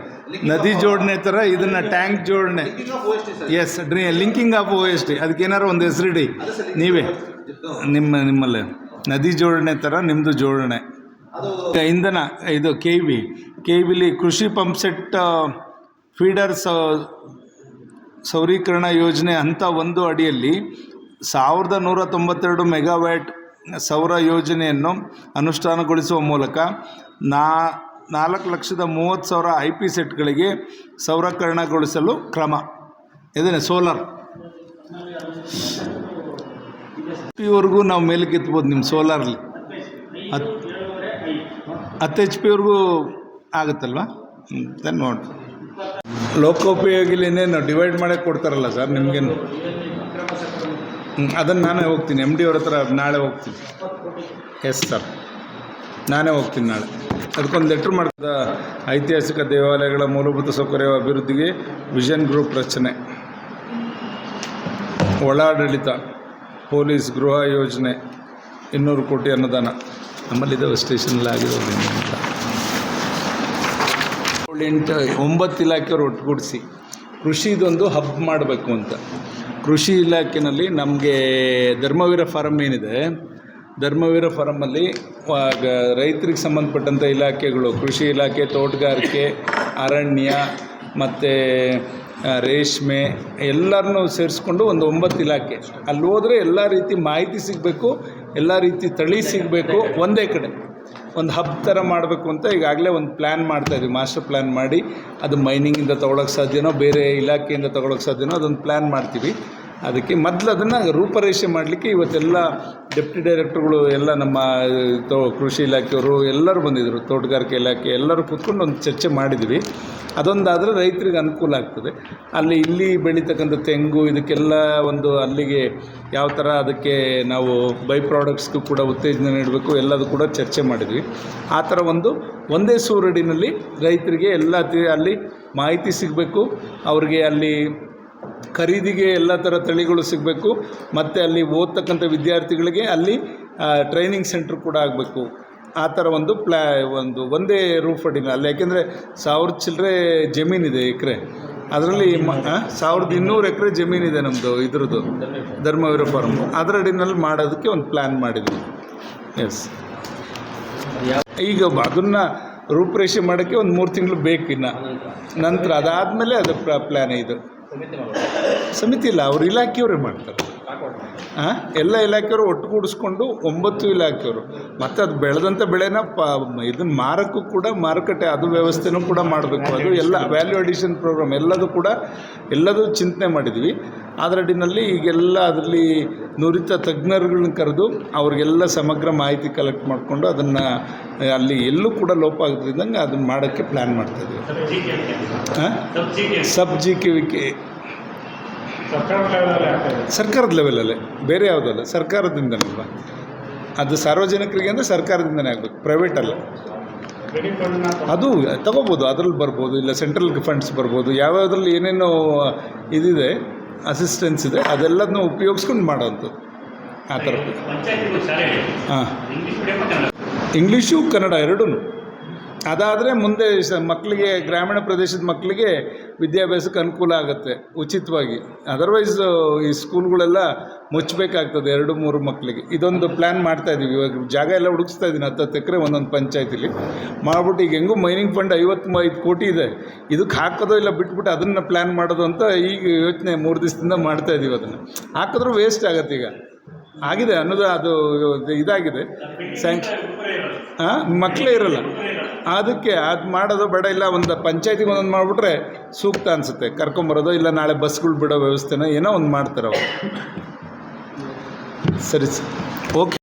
ನದಿ ಜೋಡಣೆ ಥರ ಇದನ್ನು ಟ್ಯಾಂಕ್ ಜೋಡಣೆ. ಎಸ್ ಡ್ರೀ linking of O S T ಅದಕ್ಕೆ ಏನಾರು ಒಂದು ಹೆಸರಿಡಿ. ನೀವೇ. ನಿಮ್ಮ ನಿಮ್ಮಲ್ಲೇ. ನದಿ ಜೋಡಣೆ ಥರ ನಿಮ್ಮದು ಜೋಡಣೆ. ಇಂಧನ, ಇದು ಕೆ ವಿ ಕೆ ವಿಲಿ ಕೃಷಿ ಪಂಪ್ ಸೆಟ್ ಫೀಡರ್ ಸೌರೀಕರಣ ಯೋಜನೆ ಹಂತ ಒಂದು ಅಡಿಯಲ್ಲಿ ಸಾವಿರದ ನೂರ ತೊಂಬತ್ತೆರಡು ಮೆಗಾವ್ಯಾಟ್ ಸೌರ ಯೋಜನೆಯನ್ನು ಅನುಷ್ಠಾನಗೊಳಿಸುವ ಮೂಲಕ ನಾ, ನಾಲ್ಕು ಲಕ್ಷದ ಮೂವತ್ತು ಸಾವಿರ ಐ ಪಿ ಸೆಟ್ಗಳಿಗೆ ಸೌರಕರಣಗೊಳಿಸಲು ಕ್ರಮ. ಇದನ್ನೇ ಸೋಲಾರ್ ಇವರೆಗೂ ನಾವು ಮೇಲಕ್ಕೆ ಎತ್ಬೋದು ನಿಮ್ಮ ಸೋಲಾರಲ್ಲಿ ಹತ್ತು ಹತ್ತು ಎಚ್ ಪಿವರೆಗೂ ಆಗುತ್ತಲ್ವಾ? ದೆನ್ ನೋಡಿ ಲೋಕೋಪಯೋಗಿಲಿನೇ ನಾವು ಡಿವೈಡ್ ಮಾಡಕ್ಕೆ ಕೊಡ್ತಾರಲ್ಲ ಸರ್ ನಿಮಗೇನು? ಅದನ್ನು ನಾನೇ ಹೋಗ್ತೀನಿ. ಎಂ ಡಿ ಅವ್ರ ಹತ್ರ ನಾಳೆ ಹೋಗ್ತೀನಿ. ಎಸ್ ಸರ್ ನಾನೇ ಹೋಗ್ತೀನಿ ನಾಳೆ. ಅದಕ್ಕೊಂದು ಲೆಟ್ರ್ ಮಾಡಿದ ಐತಿಹಾಸಿಕ ದೇವಾಲಯಗಳ ಮೂಲಭೂತ ಸೌಕರ್ಯ ಅಭಿವೃದ್ಧಿಗೆ ವಿಷನ್ ಗ್ರೂಪ್ ರಚನೆ. ಒಳಾಡಳಿತ ಪೊಲೀಸ್ ಗೃಹ ಯೋಜನೆ ಇನ್ನೂರು ಕೋಟಿ ಅನುದಾನ ನಮ್ಮಲ್ಲಿದ್ದಾವೆ ಸ್ಟೇಷನಲ್ಲಿ ಆಗಿರೋದು ಎಂಟು ಒಂಬತ್ತು ಇಲಾಖೆಯವರು ಒಟ್ಟುಗೂಡಿಸಿ. ಕೃಷಿದೊಂದು ಹಬ್ ಮಾಡಬೇಕು ಅಂತ. ಕೃಷಿ ಇಲಾಖೆಯಲ್ಲಿ ನಮಗೆ ಧರ್ಮವೀರ ಫಾರಮ್ ಏನಿದೆ, ಧರ್ಮವೀರ ಫಾರಮಲ್ಲಿ ರೈತರಿಗೆ ಸಂಬಂಧಪಟ್ಟಂಥ ಇಲಾಖೆಗಳು, ಕೃಷಿ ಇಲಾಖೆ, ತೋಟಗಾರಿಕೆ, ಅರಣ್ಯ, ಮತ್ತು ರೇಷ್ಮೆ ಎಲ್ಲರನ್ನೂ ಸೇರಿಸ್ಕೊಂಡು ಒಂದು ಒಂಬತ್ತು ಇಲಾಖೆ. ಅಲ್ಲಿ ಹೋದರೆ ಎಲ್ಲ ರೀತಿ ಮಾಹಿತಿ ಸಿಗಬೇಕು, ಎಲ್ಲ ರೀತಿ ತಳಿ ಸಿಗಬೇಕು, ಒಂದೇ ಕಡೆ. ಒಂದು ಹಬ್ ಥರ ಮಾಡಬೇಕು ಅಂತ ಈಗಾಗಲೇ ಒಂದು ಪ್ಲ್ಯಾನ್ ಮಾಡ್ತಾ ಇದ್ದೀವಿ. ಮಾಸ್ಟರ್ ಪ್ಲ್ಯಾನ್ ಮಾಡಿ, ಅದು ಮೈನಿಂಗಿಂದ ತೊಗೊಳಕ್ಕೆ ಸಾಧ್ಯನೋ, ಬೇರೆ ಇಲಾಖೆಯಿಂದ ತೊಗೊಳಕ್ಕೆ ಸಾಧ್ಯನೋ ಅದೊಂದು ಪ್ಲ್ಯಾನ್ ಮಾಡ್ತೀವಿ. ಅದಕ್ಕೆ ಮೊದಲು ಅದನ್ನು ರೂಪರೇಷೆ ಮಾಡಲಿಕ್ಕೆ ಇವತ್ತೆಲ್ಲ ಡೆಪ್ಟಿ ಡೈರೆಕ್ಟ್ರುಗಳು ಎಲ್ಲ ನಮ್ಮ ತೋ, ಕೃಷಿ ಇಲಾಖೆಯವರು ಎಲ್ಲರೂ ಬಂದಿದ್ದರು ತೋಟಗಾರಿಕೆ ಇಲಾಖೆ ಎಲ್ಲರೂ ಕೂತ್ಕೊಂಡು ಒಂದು ಚರ್ಚೆ ಮಾಡಿದ್ವಿ. ಅದೊಂದಾದರೆ ರೈತರಿಗೆ ಅನುಕೂಲ ಆಗ್ತದೆ. ಅಲ್ಲಿ ಇಲ್ಲಿ ಬೆಳೀತಕ್ಕಂಥ ತೆಂಗು ಇದಕ್ಕೆಲ್ಲ ಒಂದು ಅಲ್ಲಿಗೆ ಯಾವ ಥರ ಅದಕ್ಕೆ ನಾವು ಬೈ ಪ್ರಾಡಕ್ಟ್ಸ್ಗೂ ಕೂಡ ಉತ್ತೇಜನ ನೀಡಬೇಕು ಎಲ್ಲದೂ ಕೂಡ ಚರ್ಚೆ ಮಾಡಿದ್ವಿ. ಆ ಥರ ಒಂದು ಒಂದೇ ಸೂರಡಿನಲ್ಲಿ ರೈತರಿಗೆ ಎಲ್ಲ ಅಲ್ಲಿ ಮಾಹಿತಿ ಸಿಗಬೇಕು. ಅವ್ರಿಗೆ ಅಲ್ಲಿ ಖರೀದಿಗೆ ಎಲ್ಲ ಥರ ತಳಿಗಳು ಸಿಗಬೇಕು. ಮತ್ತು ಅಲ್ಲಿ ಓದ್ತಕ್ಕಂಥ ವಿದ್ಯಾರ್ಥಿಗಳಿಗೆ ಅಲ್ಲಿ ಟ್ರೈನಿಂಗ್ ಸೆಂಟ್ರ್ ಕೂಡ ಆಗಬೇಕು. ಆ ಥರ ಒಂದು ಪ್ಲ್ಯಾ ಒಂದು ಒಂದೇ ರೂಫ್ ಅಡಿನ. ಅಲ್ಲಿ ಯಾಕೆಂದರೆ ಸಾವಿರದ ಚಿಲ್ಲರೆ ಜಮೀನಿದೆ ಎಕರೆ. ಅದರಲ್ಲಿ ಮ ಸಾವಿರದ ಇನ್ನೂರು ಎಕರೆ ಜಮೀನಿದೆ ನಮ್ಮದು ಇದ್ರದ್ದು, ಧರ್ಮವೀರ ಫಾರ್ಮ್ ಅದರ ಅಡಿನಲ್ಲಿ ಮಾಡೋದಕ್ಕೆ ಒಂದು ಪ್ಲ್ಯಾನ್ ಮಾಡಿದ್ವಿ. ಎಸ್ ಈಗ ಅದನ್ನು ರೂಪರೇಷೆ ಮಾಡೋಕ್ಕೆ ಒಂದು ಮೂರು ತಿಂಗಳು ಬೇಕು ಇನ್ನು. ನಂತರ ಅದಾದಮೇಲೆ ಅದು ಪ್ಲ್ಯಾನ್ ಇದು. ಸಮಿತಿ ಇಲ್ಲ ಅವ್ರ ಇಲಾಖೆಯವರೇ ಮಾಡ್ತಾರೆ. ಹಾಂ ಎಲ್ಲ ಇಲಾಖೆಯವರು ಒಟ್ಟುಗೂಡಿಸ್ಕೊಂಡು ಒಂಬತ್ತು ಇಲಾಖೆಯವರು. ಮತ್ತು ಅದು ಬೆಳೆದಂಥ ಬೆಳೆನ ಪ ಇದನ್ನು ಮಾರೋಕ್ಕೂ ಕೂಡ ಮಾರುಕಟ್ಟೆ ಅದು ವ್ಯವಸ್ಥೆನೂ ಕೂಡ ಮಾಡಬೇಕು. ಅದು ಎಲ್ಲ ವ್ಯಾಲ್ಯೂ ಅಡಿಷನ್ ಪ್ರೋಗ್ರಾಮ್ ಎಲ್ಲದೂ ಕೂಡ ಎಲ್ಲದೂ ಚಿಂತನೆ ಮಾಡಿದ್ವಿ. ಅದರಡಿನಲ್ಲಿ ಈಗೆಲ್ಲ ಅದರಲ್ಲಿ ನುರಿತ ತಜ್ಞರುಗಳನ್ನ ಕರೆದು ಅವ್ರಿಗೆಲ್ಲ ಸಮಗ್ರ ಮಾಹಿತಿ ಕಲೆಕ್ಟ್ ಮಾಡಿಕೊಂಡು ಅದನ್ನು ಅಲ್ಲಿ ಎಲ್ಲೂ ಕೂಡ ಲೋಪ ಆಗದಿದ್ದಂಗೆ ಅದನ್ನು ಮಾಡೋಕ್ಕೆ ಪ್ಲ್ಯಾನ್ ಮಾಡ್ತಾಯಿದ್ವಿ ಹಾಂ sub G K V K ಸರ್ಕಾರದ ಲೆವೆಲಲ್ಲೇ ಬೇರೆ ಯಾವುದಲ್ಲ ಸರ್ಕಾರದಿಂದನಲ್ವ? ಅದು ಸಾರ್ವಜನಿಕರಿಗೆ ಅಂದರೆ ಸರ್ಕಾರದಿಂದನೇ ಆಗಬೇಕು ಪ್ರೈವೇಟಲ್ಲ ಅದು ತಗೋಬೋದು ಅದ್ರಲ್ಲಿ ಬರ್ಬೋದು ಇಲ್ಲ ಸೆಂಟ್ರಲ್ ಫಂಡ್ಸ್ ಬರ್ಬೋದು ಯಾವ್ಯಾವ್ದ್ರಲ್ಲಿ ಏನೇನು ಇದಿದೆ ಅಸಿಸ್ಟೆನ್ಸ್ ಇದೆ ಅದೆಲ್ಲದನ್ನು ಉಪಯೋಗಿಸ್ಕೊಂಡು ಮಾಡೋವಂಥದ್ದು ಆ ಥರ. ಹಾಂ. ಇಂಗ್ಲೀಷು ಕನ್ನಡ. ಎರಡೂ ಅದಾದರೆ ಮುಂದೆ ಮಕ್ಕಳಿಗೆ, ಗ್ರಾಮೀಣ ಪ್ರದೇಶದ ಮಕ್ಕಳಿಗೆ ವಿದ್ಯಾಭ್ಯಾಸಕ್ಕೆ ಅನುಕೂಲ ಆಗುತ್ತೆ, ಉಚಿತವಾಗಿ. ಅದರ್ವೈಸ್ ಈ ಸ್ಕೂಲ್ಗಳೆಲ್ಲ ಮುಚ್ಚಬೇಕಾಗ್ತದೆ, ಎರಡು, ಮೂರು ಮಕ್ಕಳಿಗೆ. ಇದೊಂದು ಪ್ಲ್ಯಾನ್ ಮಾಡ್ತಾ ಇದ್ದೀವಿ ಇವಾಗ ಜಾಗ ಎಲ್ಲ ಹುಡುಕ್ಸ್ತಾ ಇದ್ದೀನಿ ಹತ್ತತ್ತು ಎಕರೆ ಒಂದೊಂದು ಪಂಚಾಯತಿಲಿ. ಮಾಡ್ಬಿಟ್ಟು ಈಗ ಹೆಂಗೂ ಮೈನಿಂಗ್ ಫಂಡ್ ಐವತ್ತು ಕೋಟಿ ಇದೆ. ಇದಕ್ಕೆ ಹಾಕೋದೋ ಇಲ್ಲ ಬಿಟ್ಬಿಟ್ಟು ಅದನ್ನು ಪ್ಲ್ಯಾನ್ ಮಾಡೋದು ಅಂತ ಈಗ ಯೋಚನೆ ಮೂರು ದಿವಸದಿಂದ ಮಾಡ್ತಾ ಇದ್ದೀವಿ ಅದನ್ನು. ಹಾಕಿದ್ರೂ ವೇಸ್ಟ್ ಆಗುತ್ತೆ ಈಗ. ಆಗಿದೆ ಅನ್ನೋದು ಅದು ಇದಾಗಿದೆ. ಸ್ಯಾಂಕ್ಷನ್ ಹಾಂ ಮಕ್ಕಳೇ ಇರಲ್ಲ. ಅದಕ್ಕೆ ಅದು ಮಾಡೋದು ಬೇಡ, ಇಲ್ಲ ಒಂದು ಪಂಚಾಯತಿಗೆ ಒಂದೊಂದು ಮಾಡಿಬಿಟ್ರೆ ಸೂಕ್ತ ಅನಿಸುತ್ತೆ. ಕರ್ಕೊಂಬರೋದು, ಇಲ್ಲ ನಾಳೆ ಬಸ್ಗಳು ಬಿಡೋ ವ್ಯವಸ್ಥೆನ ಏನೋ ಒಂದು ಮಾಡ್ತಾರೆ ಅವರು. ಸರಿ ಸರ್. ಓಕೆ